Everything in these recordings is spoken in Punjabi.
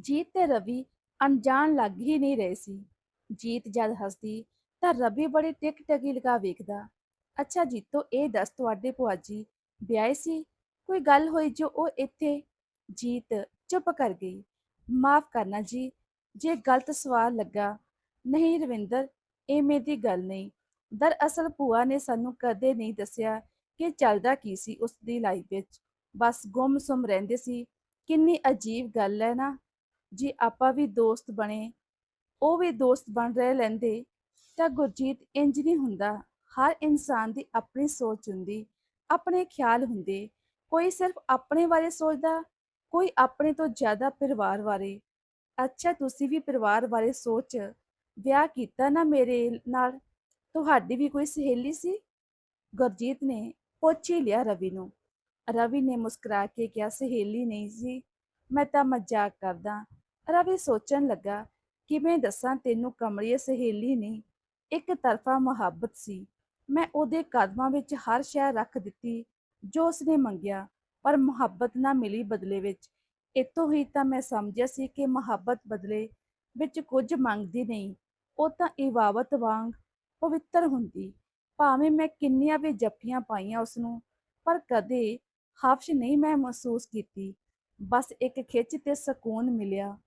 ਜੀਤ ਤੇ ਰਵੀ ਅਣਜਾਣ ਲੱਗ ਹੀ ਨਹੀਂ ਰਹੇ ਸੀ। ਜੀਤ ਜਦ ਹੱਸਦੀ ਤਾਂ ਰਵੀ ਬੜੀ ਟਿਕ ਟਕੀ ਲਗਾ ਵੇਖਦਾ। ਅੱਛਾ ਜੀਤੋ, ਇਹ ਦੱਸ ਤੁਹਾਡੇ ਭੁਆਜੀ ਵਿਆਹੇ ਸੀ? ਕੋਈ ਗੱਲ ਹੋਈ ਜੋ ਉਹ ਇੱਥੇ? ਜੀਤ ਚੁੱਪ ਕਰ ਗਈ। ਮਾਫ ਕਰਨਾ ਜੀ, ਜੇ ਗਲਤ ਸਵਾਲ ਲੱਗਾ। ਨਹੀਂ ਰਵਿੰਦਰ, ਇਹ ਦੀ ਗੱਲ ਨਹੀਂ। ਦਰਅਸਲ ਭੂਆ ਨੇ ਸਾਨੂੰ ਕਦੇ ਨਹੀਂ ਦੱਸਿਆ ਕਿ ਚੱਲਦਾ ਕੀ ਸੀ ਉਸ ਦੀ ਲਾਈਫ ਵਿੱਚ। ਬਸ ਗੁੰਮ-ਸੁੰਮ ਰਹਿੰਦੇ ਸੀ। ਕਿੰਨੀ ਅਜੀਬ ਗੱਲ ਹੈ ਨਾ। ਜੇ ਆਪਾਂ ਵੀ ਦੋਸਤ ਬਣੇ, ਉਹ ਵੀ ਦੋਸਤ ਬਣ ਰਹੇ ਲੈਂਦੇ, ਤਾਂ ਗੁਰਜੀਤ ਇੰਜ ਨਹੀਂ ਹੁੰਦਾ। ਹਰ ਇਨਸਾਨ ਦੀ ਆਪਣੀ ਸੋਚ ਹੁੰਦੀ, ਆਪਣੇ ਖਿਆਲ ਹੁੰਦੇ। ਕੋਈ ਸਿਰਫ ਆਪਣੇ ਬਾਰੇ ਸੋਚਦਾ, ਕੋਈ ਆਪਣੇ ਤੋਂ ਜ਼ਿਆਦਾ ਪਰਿਵਾਰ ਬਾਰੇ। ਅੱਛਾ, ਤੁਸੀਂ ਵੀ ਪਰਿਵਾਰ ਬਾਰੇ ਸੋਚ। ਵਿਆਹ ਕੀਤਾ ਨਾ ਮੇਰੇ ਨਾਲ, ਤੁਹਾਡੀ ਵੀ ਕੋਈ ਸਹੇਲੀ ਸੀ? ਗੁਰਜੀਤ ਨੇ ਪੁੱਛ ਹੀ ਲਿਆ ਰਵੀ ਨੂੰ। ਰਵੀ ਨੇ ਮੁਸਕਰਾ ਕੇ ਕਿਹਾ, ਸਹੇਲੀ ਨਹੀਂ ਸੀ, ਮੈਂ ਤਾਂ ਮਜ਼ਾਕ ਕਰਦਾ। ਰਵੀ ਸੋਚਣ ਲੱਗਾ, ਕਿਵੇਂ ਦੱਸਾਂ ਤੈਨੂੰ ਕਮਲੀਏ ਸਹੇਲੀ ਨੇ? ਇੱਕ ਤਰਫਾ ਮੁਹੱਬਤ ਸੀ। ਮੈਂ ਉਹਦੇ ਕਦਮਾਂ ਵਿੱਚ ਹਰ ਸ਼ੈ ਰੱਖ ਦਿੱਤੀ ਜੋ ਉਸਨੇ ਮੰਗਿਆ, ਪਰ ਮੁਹੱਬਤ ਨਾ ਮਿਲੀ ਬਦਲੇ ਵਿੱਚ। ਇਤੋਂ ਹੀ ਤਾਂ ਮੈਂ ਸਮਝਿਆ ਸੀ ਕਿ ਮੁਹੱਬਤ ਬਦਲੇ ਵਿੱਚ ਕੁਝ ਮੰਗਦੀ ਨਹੀਂ। ਉਹ ਤਾਂ ਇਵਾਵਤ ਵਾਂਗ ਪਵਿੱਤਰ ਹੁੰਦੀ। ਭਾਵੇਂ ਮੈਂ ਕਿੰਨੀਆਂ ਵੀ ਜੱਫੀਆਂ ਪਾਈਆਂ ਉਸ ਨੂੰ ਪਰ ਕਦੇ ਹਫਸ਼ ਨਹੀਂ ਮੈਂ ਮਹਿਸੂਸ ਕੀਤੀ। ਬਸ ਇੱਕ ਖਿੱਚ ਤੇ ਸਕੂਨ ਮਿਲਿਆ।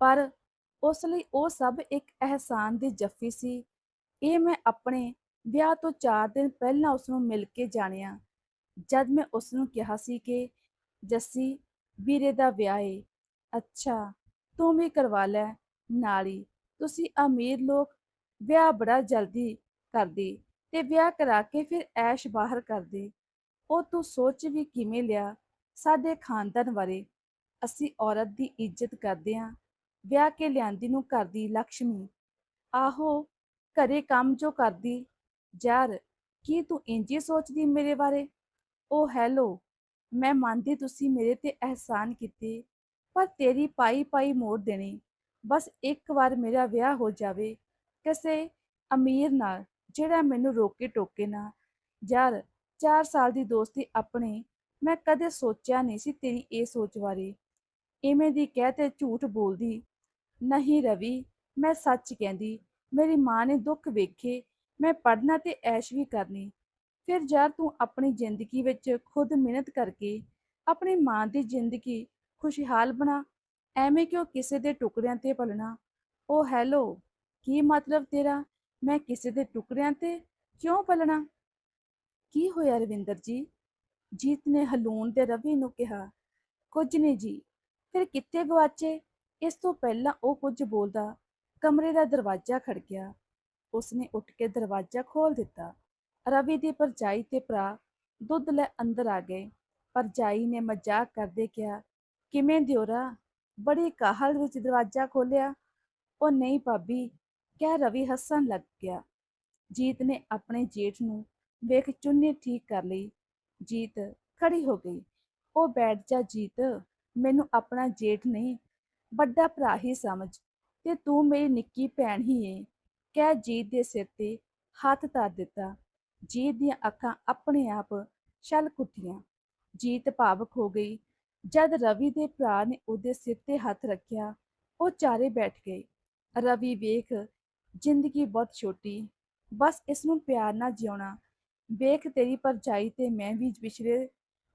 ਪਰ ਉਸ ਲਈ ਉਹ ਸਭ ਇੱਕ ਅਹਿਸਾਨ ਦੀ ਜੱਫੀ ਸੀ। ਇਹ ਮੈਂ ਆਪਣੇ ਵਿਆਹ ਤੋਂ 4 ਦਿਨ ਪਹਿਲਾਂ ਉਸ ਨੂੰ ਮਿਲ ਕੇ ਜਾਣਿਆ, ਜਦ ਮੈਂ ਉਸ ਨੂੰ ਕਿਹਾ ਸੀ ਕਿ, ਜੱਸੀ, ਵੀਰੇ ਦਾ ਵਿਆਹ ਏ। ਅੱਛਾ, ਤੂੰ ਵੀ ਕਰਵਾ ਲੈ, ਨਾਲੀ। ਤੁਸੀਂ ਅਮੀਰ ਲੋਕ, ਵਿਆਹ ਬੜਾ ਜਲਦੀ ਕਰਦੇ ਤੇ ਵਿਆਹ ਕਰਾ ਕੇ ਫਿਰ ਐਸ਼ ਬਾਹਰ ਕਰਦੇ। ਉਹ ਤੂੰ ਸੋਚ ਵੀ ਕਿਵੇਂ ਲਿਆ ਸਾਡੇ ਖਾਨਦਾਨ ਬਾਰੇ? ਅਸੀਂ ਔਰਤ ਦੀ ਇੱਜ਼ਤ ਕਰਦੇ ਹਾਂ ਵਿਆਹ ਕੇ ਲਿਆਂਦੀ ਨੂੰ ਕਰਦੀ ਦੀ ਲక్ష్ਮੀ ਆਹੋ, ਘਰੇ ਕੰਮ ਜੋ ਕਰਦੀ ਯਾਰ ਕੀ ਤੂੰ ਇੰਜੀ ਸੋਚਦੀ ਮੇਰੇ ਬਾਰੇ? ਉਹ ਹੈਲੋ, ਮੈਂ ਮੰਨਦੀ ਤੁਸੀਂ ਮੇਰੇ ਤੇ ਅਹਿਸਾਨ ਕੀਤੇ, ਪਰ ਤੇਰੀ ਪਾਈ ਪਾਈ ਮੋੜ ਦੇਣੀ, ਬਸ ਇੱਕ ਵਾਰ ਮੇਰਾ ਵਿਆਹ ਹੋ ਜਾਵੇ, ਕਿਸੇ ਅਮੀਰ ਨਾਲ, ਜਿਹੜਾ ਮੈਨੂੰ ਰੋਕੇ ਟੋਕੇ ਨਾ। ਯਾਰ 4 ਸਾਲ ਦੀ ਦੋਸਤੀ ਆਪਣੇ, ਮੈਂ ਕਦੇ ਸੋਚਿਆ ਨਹੀਂ ਸੀ ਤੇਰੀ ਇਹ ਸੋਚ ਬਾਰੇ। ਇਵੇਂ ਦੀ ਕਹਿ ਤੇ ਝੂਠ ਬੋਲਦੀ ਨਹੀਂ ਰਵੀ, ਮੈਂ ਸੱਚ ਕਹਿੰਦੀ, ਮੇਰੀ ਮਾਂ ਨੇ ਦੁੱਖ ਵੇਖੇ, ਮੈਂ ਪੜ੍ਹਨਾ ਤੇ ਐਸ਼ ਵੀ ਕਰਨੀ। ਫਿਰ ਯਾਰ ਤੂੰ ਆਪਣੀ ਜ਼ਿੰਦਗੀ ਵਿੱਚ ਖੁਦ ਮਿਹਨਤ ਕਰਕੇ ਆਪਣੀ ਮਾਂ ਦੀ ਜ਼ਿੰਦਗੀ ਖੁਸ਼ਹਾਲ ਬਣਾ, ਐਵੇਂ ਕਿਉਂ ਕਿਸੇ ਦੇ ਟੁਕੜਿਆਂ ਤੇ ਪਲਣਾ? ਉਹ ਹੈਲੋ, ਕੀ ਮਤਲਬ ਤੇਰਾ? ਮੈਂ ਕਿਸੇ ਦੇ ਟੁਕੜਿਆਂ ਤੇ ਕਿਉਂ ਪਲਣਾ? ਕੀ ਹੋਇਆ ਰਵਿੰਦਰ ਜੀ? ਜੀਤ ਨੇ ਹਲੂਣ ਤੇ ਰਵੀ ਨੂੰ ਕਿਹਾ, ਕੁਝ ਨਹੀਂ ਜੀ, ਫਿਰ ਕਿੱਥੇ ਗਵਾਚੇ ਇਸ ਤੋਂ ਪਹਿਲਾਂ ਉਹ ਕੁਝ ਬੋਲਦਾ, ਕਮਰੇ ਦਾ ਦਰਵਾਜ਼ਾ ਖੜਕਿਆ। ਉਸਨੇ ਉੱਠ ਕੇ ਦਰਵਾਜ਼ਾ ਖੋਲ ਦਿੱਤਾ। ਰਵੀ ਦੀ ਭਰਜਾਈ ਤੇ ਭਰਾ ਦੁੱਧ ਲੈ ਅੰਦਰ ਆ ਗਏ। ਭਰਜਾਈ ਨੇ ਮਜ਼ਾਕ ਕਰਦੇ ਕਿਹਾ, ਕਿਵੇਂ ਦਿਓਰਾ? ਬੜੀ ਕਾਹਲ ਵਿੱਚ ਦਰਵਾਜ਼ਾ ਖੋਲਿਆ ਉਹ ਨਹੀਂ ਭਾਬੀ, ਕਹਿ ਰਵੀ ਹੱਸਣ ਲੱਗ ਗਿਆ। ਜੀਤ ਨੇ ਆਪਣੇ ਜੇਠ ਨੂੰ ਵੇਖ ਚੁੰਨੀ ਠੀਕ ਕਰ ਲਈ। ਜੀਤ ਖੜੀ ਹੋ ਗਈ। ਉਹ ਬੈਠ ਜਾ ਜੀਤ, ਮੈਨੂੰ ਆਪਣਾ ਜੇਠ ਨਹੀਂ ਵੱਡਾ ਭਰਾ ਹੀ ਸਮਝ ਤੇ ਤੂੰ ਮੇਰੀ ਨਿੱਕੀ ਭੈਣ ਹੀ ਏ। ਕਹਿ ਜੀਤ ਦੇ ਸਿਰ ਤੇ ਹੱਥ ਧਰ ਦਿੱਤਾ। ਜੀਤ ਦੀਆਂ ਅੱਖਾਂ ਆਪਣੇ ਆਪ ਛਲ ਕੁੱਟੀਆਂ। ਜੀਤ ਭਾਵਕ ਹੋ ਗਈ। ਜਦ ਰਵੀ ਦੇ ਭਰਾ ਨੇ ਉਹਦੇ ਸਿਰ ਤੇ ਹੱਥ ਰੱਖਿਆ, ਉਹ ਚਾਰੇ ਬੈਠ ਗਏ। ਰਵੀ ਵੇਖ, ਜ਼ਿੰਦਗੀ ਬਹੁਤ ਛੋਟੀ। ਬਸ ਇਸ ਨੂੰ ਪਿਆਰ ਨਾਲ ਜਿਉਣਾ। ਵੇਖ ਤੇਰੀ ਭਰਜਾਈ ਤੇ ਮੈਂ ਵੀ ਪਿਛਲੇ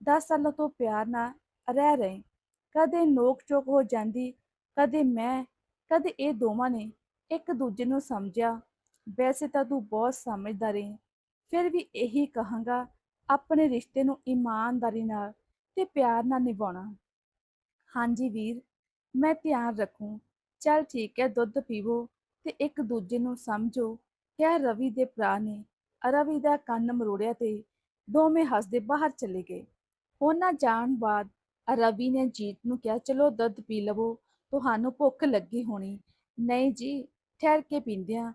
10 ਸਾਲਾਂ ਤੋਂ ਪਿਆਰ ਨਾਲ ਰਹਿ ਰਹੇ। ਕਦੇ ਨੋਕ ਚੋਕ ਹੋ ਜਾਂਦੀ ਕਦੇ ਮੈਂ, ਕਦੇ ਇਹ ਦੋਵਾਂ ਨੇ ਇੱਕ ਦੂਜੇ ਨੂੰ ਸਮਝਿਆ। ਵੈਸੇ ਤਾਂ ਤੂੰ ਬਹੁਤ ਸਮਝਦਾਰ ਹੈ ਫਿਰ ਵੀ ਇਹੀ ਕਹਾਂਗਾ, ਆਪਣੇ ਰਿਸ਼ਤੇ ਨੂੰ ਇਮਾਨਦਾਰੀ ਨਾਲ ਤੇ ਪਿਆਰ ਨਾਲ ਨਿਭਾਉਣਾ। ਹਾਂਜੀ ਵੀਰ, ਮੈਂ ਧਿਆਨ ਰੱਖੂ। ਚੱਲ ਠੀਕ ਹੈ, ਦੁੱਧ ਪੀਵੋ ਤੇ ਇੱਕ ਦੂਜੇ ਨੂੰ ਸਮਝੋ। ਕਹਿ ਰਵੀ ਦੇ ਭਰਾ ਨੇ ਰਵੀ ਦਾ ਕੰਨ ਮਰੋੜਿਆ ਤੇ ਦੋਵੇਂ ਹੱਸਦੇ ਬਾਹਰ ਚਲੇ ਗਏ। ਉਹਨਾਂ ਜਾਣ ਬਾਅਦ ਰਵੀ ਨੇ ਜੀਤ ਨੂੰ ਕਿਹਾ, ਚਲੋ ਦੁੱਧ ਪੀ ਲਵੋ। ਤੁਹਾਨੂੰ ਭੁੱਖ ਲੱਗੀ ਹੋਣੀ। ਨਹੀਂ ਜੀ, ਠਹਿਰ ਕੇ ਪੀਂਦੇ ਹਾਂ।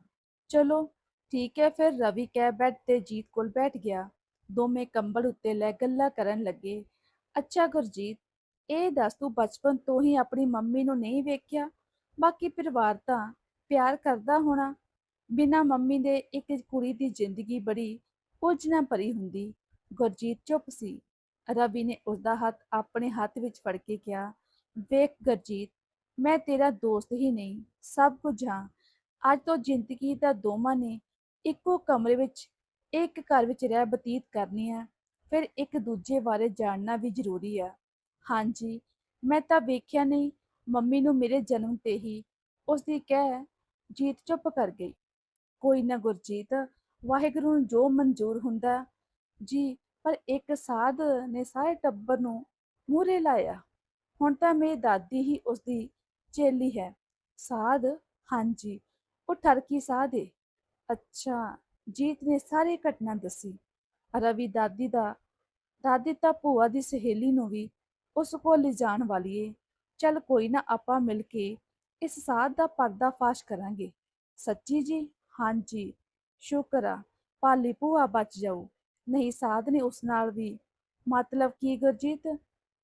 ਚਲੋ, ਠੀਕ ਹੈ, ਫਿਰ ਰਵੀ ਕਹਿ ਬੈੱਡ ਤੇ ਜੀਤ ਕੋਲ ਬੈਠ ਗਿਆ। ਦੋਵੇਂ ਕੰਬਲ ਉੱਤੇ ਲੈ ਗੱਲਾਂ ਕਰਨ ਲੱਗੇ। ਅੱਛਾ ਗੁਰਜੀਤ, ਇਹ ਦੱਸ ਤੂੰ ਬਚਪਨ ਤੋਂ ਹੀ ਆਪਣੀ ਮੰਮੀ ਨੂੰ ਨਹੀਂ ਵੇਖਿਆ? ਬਾਕੀ ਪਰਿਵਾਰ ਤਾਂ ਪਿਆਰ ਕਰਦਾ ਹੋਣਾ। ਬਿਨਾਂ ਮੰਮੀ ਦੇ ਇੱਕ ਕੁੜੀ ਦੀ ਜ਼ਿੰਦਗੀ ਬੜੀ ਕੁਝ ਨਾ ਭਰੀ ਹੁੰਦੀ। ਗੁਰਜੀਤ ਚੁੱਪ ਸੀ। ਰਵੀ ਨੇ ਉਸਦਾ ਹੱਥ ਆਪਣੇ ਹੱਥ ਵਿੱਚ ਫੜ ਕੇ ਕਿਹਾ, ਵੇਖ ਗੁਰਜੀਤ ਮੈਂ ਤੇਰਾ ਦੋਸਤ ਹੀ ਨਹੀਂ, ਸਭ ਕੁਝ ਹਾਂ। ਅੱਜ ਤੋਂ ਜ਼ਿੰਦਗੀ ਦਾ ਦੋਵਾਂ ਨੇ, ਇੱਕੋ ਕਮਰੇ ਵਿੱਚ, ਇੱਕ ਘਰ ਵਿੱਚ ਰਹਿ ਬਤੀਤ ਕਰਨੀ ਹੈ ਫਿਰ ਇੱਕ ਦੂਜੇ ਬਾਰੇ ਜਾਣਨਾ ਵੀ ਜ਼ਰੂਰੀ ਹੈ ਹਾਂਜੀ, ਮੈਂ ਤਾਂ ਵੇਖਿਆ ਨਹੀਂ, ਮੰਮੀ ਨੂੰ ਮੇਰੇ ਜਨਮ ਤੇ ਹੀ ਉਸ ਦੀ ਕਹਿ, ਜੀਤ ਚੁੱਪ ਕਰ ਗਈ। ਕੋਈ ਨਾ ਗੁਰਜੀਤ, ਵਾਹਿਗੁਰੂ ਨੂੰ ਜੋ ਮਨਜ਼ੂਰ ਹੁੰਦਾ, ਜੀ, ਪਰ ਇੱਕ ਸਾਧ ਨੇ ਸਾਰੇ ਟੱਬਰ ਨੂੰ ਮੂਹਰੇ ਲਾਇਆ। ਹੁਣ ਤਾਂ ਮੇਰੀ ਦਾਦੀ ਹੀ ਉਸ ਦੀ ਚੇਲੀ ਹੈ। ਸਾਧ, ਹਾਂਜੀ। ਉਹ ਠਰਕੀ ਸਾਧ ਏ ਅੱਛਾ, ਜੀਤ ਨੇ ਸਾਰੀ ਘਟਨਾ ਦੱਸੀ। ਰਵੀ ਦਾਦੀ ਦਾ, ਦਾਦੀ ਤਾਂ ਭੂਆ ਦੀ ਸਹੇਲੀ ਨੂੰ ਵੀ ਉਸ ਕੋਲ ਲਿਜਾਣ ਵਾਲੀ ਏ। ਚੱਲ ਕੋਈ ਨਾ, ਆਪਾਂ ਮਿਲ ਕੇ ਇਸ ਸਾਧ ਦਾ ਪਰਦਾ ਫਾਸ਼ ਕਰਾਂਗੇ। ਸੱਚੀ ਜੀ? ਹਾਂਜੀ। ਸ਼ੁਕਰ ਆ, ਪਾਲੀ ਭੂਆ ਬਚ ਜਾਊ। ਨਹੀਂ, ਸਾਧ ਨੇ ਉਸ ਨਾਲ ਵੀ ਮਤਲਬ ਕੀ ਗੁਰਜੀਤ?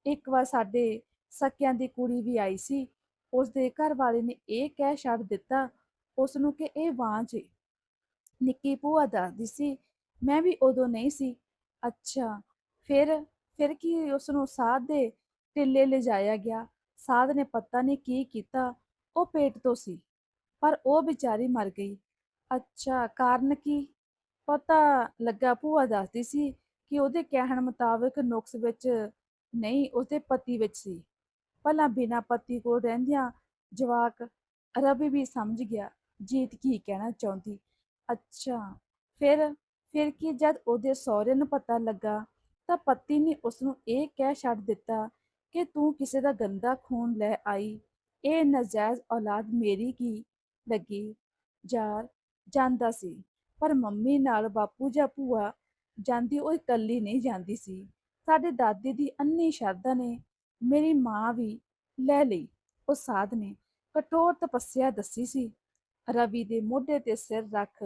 ਇੱਕ ਵਾਰ ਸਾਡੇ ਸਕਿਆਂ ਦੀ ਕੁੜੀ ਵੀ ਆਈ ਸੀ। ਉਸ ਦੇ ਘਰ ਵਾਲੇ ਨੇ ਇਹ ਕਹਿ ਛੱਡ ਦਿੱਤਾ ਉਸ ਨੂੰ ਕਿ ਇਹ ਵਾਂਝ ਏ ਨਿੱਕੀ ਭੂਆ ਦੱਸਦੀ ਸੀ, ਮੈਂ ਵੀ ਉਦੋਂ ਨਹੀਂ ਸੀ। ਅੱਛਾ, ਫਿਰ ਫਿਰ ਕੀ ਉਸ ਨੂੰ ਸਾਧ ਦੇ ਟਿੱਲੇ ਲਿਜਾਇਆ ਗਿਆ? ਸਾਧ ਨੇ ਪਤਾ ਨਹੀਂ ਕੀ ਕੀਤਾ, ਉਹ ਪੇਟ ਤੋਂ ਸੀ, ਪਰ ਉਹ ਵਿਚਾਰੀ ਮਰ ਗਈ। ਅੱਛਾ, ਕਾਰਨ ਕੀ? ਪਤਾ ਲੱਗਾ, ਭੂਆ ਦੱਸਦੀ ਸੀ ਕਿ ਉਹਦੇ ਕਹਿਣ ਮੁਤਾਬਕ ਨੁਕਸ ਵਿੱਚ ਨਹੀਂ ਉਸਦੇ ਪਤੀ ਵਿੱਚ ਸੀ। ਭਲਾ ਬਿਨਾਂ ਪਤੀ ਕੋਲ ਰਹਿੰਦਿਆਂ ਜਵਾਕ ਰਵੀ ਵੀ ਸਮਝ ਗਿਆ, ਜੀਤ ਕੀ ਕਹਿਣਾ ਚਾਹੁੰਦੀ? ਅੱਛਾ, ਫਿਰ ਫਿਰ ਕੀ ਜਦ ਉਹਦੇ ਸਹੁਰੇ ਨੂੰ ਪਤਾ ਲੱਗਾ, ਤਾਂ ਪਤੀ ਨੇ ਉਸ ਨੂੰ ਇਹ ਕਹਿ ਛੱਡ ਦਿੱਤਾ ਕਿ ਤੂੰ ਕਿਸੇ ਦਾ ਗੰਦਾ ਖੂਨ ਲੈ ਆਈ, ਇਹ ਨਜਾਇਜ਼ ਔਲਾਦ ਮੇਰੀ ਕੀ ਲੱਗੀ? ਯਾਰ, ਜਾਂਦਾ ਸੀ, ਪਰ ਮੰਮੀ ਨਾਲ ਬਾਪੂ ਜਾਂ ਭੂਆ ਜਾਂਦੀ ਉਹ ਇਕੱਲੀ ਨਹੀਂ ਜਾਂਦੀ ਸੀ, ਸਾਡੇ ਦਾਦੀ ਦੀ ਅੰਨੀ ਸ਼ਰਧਾ ਨੇ ਮੇਰੀ ਮਾਂ ਵੀ ਲੈ ਲਈ। ਉਹ ਸਾਧ ਨੇ ਕਠੋਰ ਤਪੱਸਿਆ ਦੱਸੀ ਸੀ। ਰਵੀ ਦੇ ਮੋਢੇ ਤੇ ਸਿਰ ਰੱਖ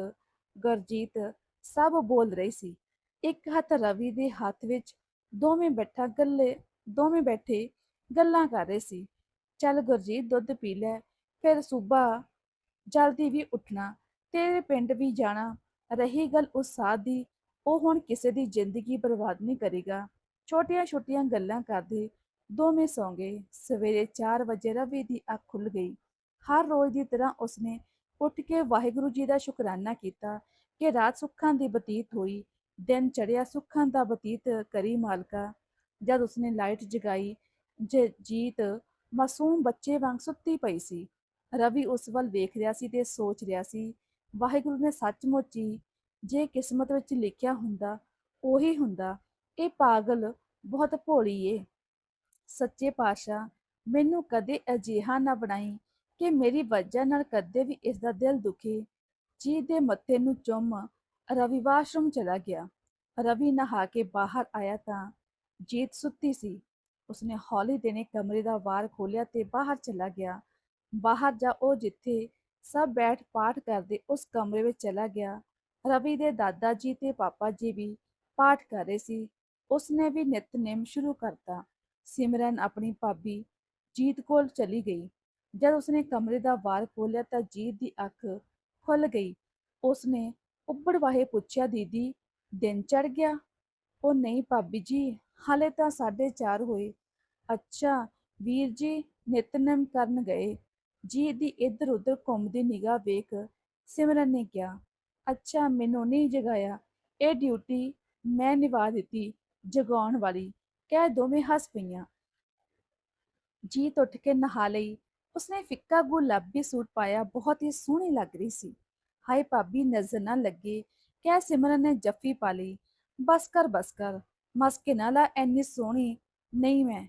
ਗੁਰਜੀਤ ਸਭ ਬੋਲ ਰਹੀ ਸੀ। ਇੱਕ ਹੱਥ ਰਵੀ ਦੇ ਹੱਥ ਵਿੱਚ, ਦੋਵੇਂ ਬੈਠਾ ਗੱਲੇ, ਦੋਵੇਂ ਬੈਠੇ ਗੱਲਾਂ ਕਰ ਰਹੇ ਸੀ। ਚੱਲ ਗੁਰਜੀਤ, ਦੁੱਧ ਪੀ ਲੈ, ਫਿਰ ਸੂਬਾ ਜਲਦੀ ਵੀ ਉੱਠਣਾ, ਤੇਰੇ ਪਿੰਡ ਵੀ ਜਾਣਾ। ਰਹੀ ਗੱਲ ਉਸ ਸਾਧ ਦੀ, ਉਹ ਹੁਣ ਕਿਸੇ ਦੀ ਜ਼ਿੰਦਗੀ ਬਰਬਾਦ ਨਹੀਂ ਕਰੇਗਾ। ਛੋਟੀਆਂ-ਛੋਟੀਆਂ ਗੱਲਾਂ ਕਰਦੇ ਦੋਵੇਂ ਸੌਂ ਗਏ। ਸਵੇਰੇ 4 ਵਜੇ ਰਵੀ ਦੀ ਅੱਖ ਖੁੱਲ ਗਈ। ਹਰ ਰੋਜ਼ ਦੀ ਤਰ੍ਹਾਂ ਉਸਨੇ ਉੱਠ ਕੇ ਵਾਹਿਗੁਰੂ ਜੀ ਦਾ ਸ਼ੁਕਰਾਨਾ ਕੀਤਾ ਕਿ ਰਾਤ ਸੁੱਖਾਂ ਦੀ ਬਤੀਤ ਹੋਈ। ਦਿਨ ਚੜਿਆ ਸੁੱਖਾਂ ਦਾ ਬਤੀਤ ਕਰੀ ਮਾਲਕਾ। ਜਦ ਉਸਨੇ ਲਾਈਟ ਜਗਾਈ ਜੀਤ ਮਾਸੂਮ ਬੱਚੇ ਵਾਂਗ ਸੁੱਤੀ ਪਈ ਸੀ। ਰਵੀ ਉਸ ਵੱਲ ਵੇਖ ਰਿਹਾ ਸੀ ਤੇ ਸੋਚ ਰਿਹਾ ਸੀ, ਵਾਹਿਗੁਰੂ ਨੇ ਸੱਚਮੁੱਚ ਹੀ ਜੇ ਕਿਸਮਤ ਵਿੱਚ ਲਿਖਿਆ ਹੁੰਦਾ, ਉਹੀ ਹੁੰਦਾ। ਇਹ ਪਾਗਲ ਬਹੁਤ ਭੋਲੀ ਏ। ਸੱਚੇ ਪਾਤਸ਼ਾਹ, ਮੈਨੂੰ ਕਦੇ ਅਜਿਹਾ ਨਾ ਬਣਾਈ ਕਿ ਮੇਰੀ ਵਜ੍ਹਾ ਨਾਲ ਕਦੇ ਵੀ ਇਸ ਦਾ ਦਿਲ ਦੁਖੇ। ਜੀ ਦੇ ਮੱਥੇ ਨੂੰ ਚੁੰਮ ਰਵੀ ਵਾਸ਼ਰੂਮ ਚਲਾ ਗਿਆ। ਰਵੀ ਨਹਾ ਕੇ ਬਾਹਰ ਆਇਆ ਤਾਂ ਜੀਤ ਸੁੱਤੀ ਸੀ। ਉਸਨੇ ਹੌਲੀ ਦੇਣੇ ਕਮਰੇ ਦਾ ਵਾਰ ਖੋਲਿਆ ਤੇ ਬਾਹਰ ਚਲਾ ਗਿਆ। ਬਾਹਰ ਜਾ ਉਹ ਜਿੱਥੇ ਸਭ ਬੈਠ ਪਾਠ ਕਰਦੇ ਉਸ ਕਮਰੇ ਵਿੱਚ ਚਲਾ ਗਿਆ। ਰਵੀ ਦੇ ਦਾਦਾ ਜੀ ਤੇ ਪਾਪਾ ਜੀ ਵੀ ਪਾਠ ਕਰ ਰਹੇ ਸੀ। ਉਸਨੇ ਵੀ ਨਿਤਨੇਮ ਸ਼ੁਰੂ ਕਰਤਾ। ਸਿਮਰਨ ਆਪਣੀ ਭਾਬੀ ਜੀਤ ਕੋਲ ਚਲੀ ਗਈ। ਜਦ ਉਸਨੇ ਕਮਰੇ ਦਾ ਵਾਰ ਖੋਲ੍ਹਿਆ ਤਾਂ ਜੀਤ ਦੀ ਅੱਖ ਖੁੱਲ ਗਈ। ਉਸਨੇ ਉੱਬੜ ਪੁੱਛਿਆ, ਦੀਦੀ, ਦਿਨ ਚੜ ਗਿਆ? ਉਹ ਨਹੀਂ ਭਾਬੀ ਜੀ, ਹਾਲੇ ਤਾਂ 4:30 ਹੋਏ। ਅੱਛਾ, ਵੀਰ ਜੀ ਨਿਤਨਮ ਕਰਨ ਗਏ। ਜੀ ਦੀ ਇੱਧਰ ਉੱਧਰ ਘੁੰਮਦੀ ਨਿਗਾਹ ਵੇਖ ਸਿਮਰਨ ਨੇ ਕਿਹਾ, ਅੱਛਾ, ਮੈਨੂੰ ਨਹੀਂ ਜਗਾਇਆ। ਇਹ ਡਿਊਟੀ ਮੈਂ ਨਿਭਾ ਦਿੱਤੀ ਜਗਾਉਣ ਵਾਲੀ। ਕਹਿ ਦੋਵੇਂ ਹੱਸ ਪਈਆਂ। ਜੀਤ ਉੱਠ ਕੇ ਨਹਾ ਲਈ। ਉਸਨੇ ਫਿੱਕਾ ਗੁਲਾਬੀ ਸੂਟ ਪਾਇਆ, ਬਹੁਤ ਹੀ ਸੋਹਣੀ ਲੱਗ ਰਹੀ ਸੀ। ਹਾਏ ਭਾਬੀ, ਨਜ਼ਰ ਨਾ ਲੱਗੇ। ਕਹਿ ਸਿਮਰਨ ਨੇ ਜੱਫੀ ਪਾ ਲਈ। ਬਸ ਕਰ ਬਸ ਕਰ। ਮਸਕੇ ਨਾ ਲਾ ਐਨੀ ਸੋਹਣੀ। ਨਹੀਂ ਮੈਂ।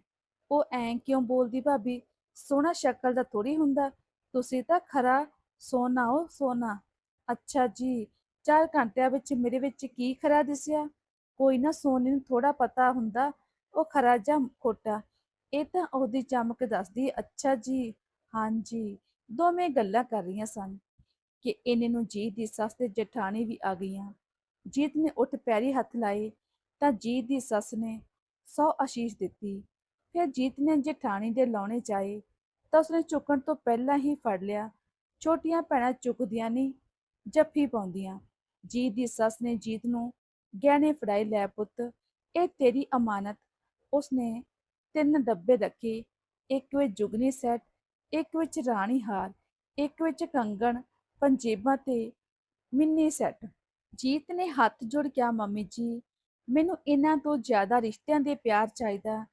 ਉਹ ਐਂ ਕਿਉਂ ਬੋਲਦੀ ਭਾਬੀ? ਸੋਹਣਾ ਸ਼ਕਲ ਦਾ ਥੋੜੀ ਹੁੰਦਾ। ਤੁਸੀਂ ਤਾਂ ਖਰਾ ਸੋਨਾ ਹੋ ਸੋਨਾ ਅੱਛਾ ਜੀ, ਚਾਰ ਘੰਟਿਆਂ ਵਿੱਚ ਮੇਰੇ ਵਿੱਚ ਕੀ ਖਰਾ ਦਿਸਿਆ? ਕੋਈ ਨਾ ਸੋਨੇ ਨੂੰ ਥੋੜਾ ਪਤਾ ਹੁੰਦਾ। ਉਹ ਖਰਾ ਜਾਂ ਖੋਟਾ, ਇਹ ਤਾਂ ਉਹਦੀ ਚਮਕ ਦੱਸਦੀ ਅੱਛਾ ਜੀ ਹਾਂਜੀ ਦੋਵੇਂ ਗੱਲਾਂ ਕਰ ਰਹੀਆਂ ਸਨ ਕਿ ਇਹਨੇ ਨੂੰ ਜੀਤ ਦੀ ਸੱਸ ਤੇ ਜਠਾਣੀ ਵੀ ਆ ਗਈਆਂ। ਜੀਤ ਨੇ ਉੱਠ ਪੈਰੀ ਹੱਥ ਲਾਏ ਤਾਂ ਜੀਤ ਦੀ ਸੱਸ ਨੇ ਸੌ ਆਸ਼ੀਸ਼ ਦਿੱਤੀ। ਫਿਰ ਜੀਤ ਨੇ ਜਠਾਣੀ ਦੇ ਲਾਉਣੇ ਚਾਏ ਤਾਂ ਉਸਨੇ ਚੁੱਕਣ ਤੋਂ ਪਹਿਲਾਂ ਹੀ ਫੜ ਲਿਆ। ਛੋਟੀਆਂ ਭੈਣਾਂ ਚੁੱਕਦੀਆਂ ਨਹੀਂ ਜੱਫੀ ਪਾਉਂਦੀਆਂ। ਜੀਤ ਦੀ ਸੱਸ ਨੇ ਜੀਤ ਨੂੰ ਗਹਿਣੇ ਫੜਾਈ ਲੈ ਪੁੱਤ, ਇਹ ਤੇਰੀ ਅਮਾਨਤ ਉਸਨੇ ਤਿੰਨ ਡੱਬੇ ਰੱਖੇ ਇੱਕ ਵਿੱਚ ਜੁਗਨੀ ਸੈੱਟ, ਇੱਕ ਵਿੱਚ ਰਾਣੀ ਹਾਰ, ਇੱਕ ਵਿੱਚ ਕੰਗਣ, ਪੰਜੇਬਾਂ ਤੇ ਮਿੰਨੀ ਸੈੱਟ। ਜੀਤ ਨੇ ਹੱਥ ਜੋੜ ਕਿਹਾ, ਮੰਮੀ ਜੀ, ਮੈਨੂੰ ਇਹਨਾਂ ਤੋਂ ਜ਼ਿਆਦਾ ਰਿਸ਼ਤਿਆਂ ਦੇ ਪਿਆਰ ਚਾਹੀਦਾ,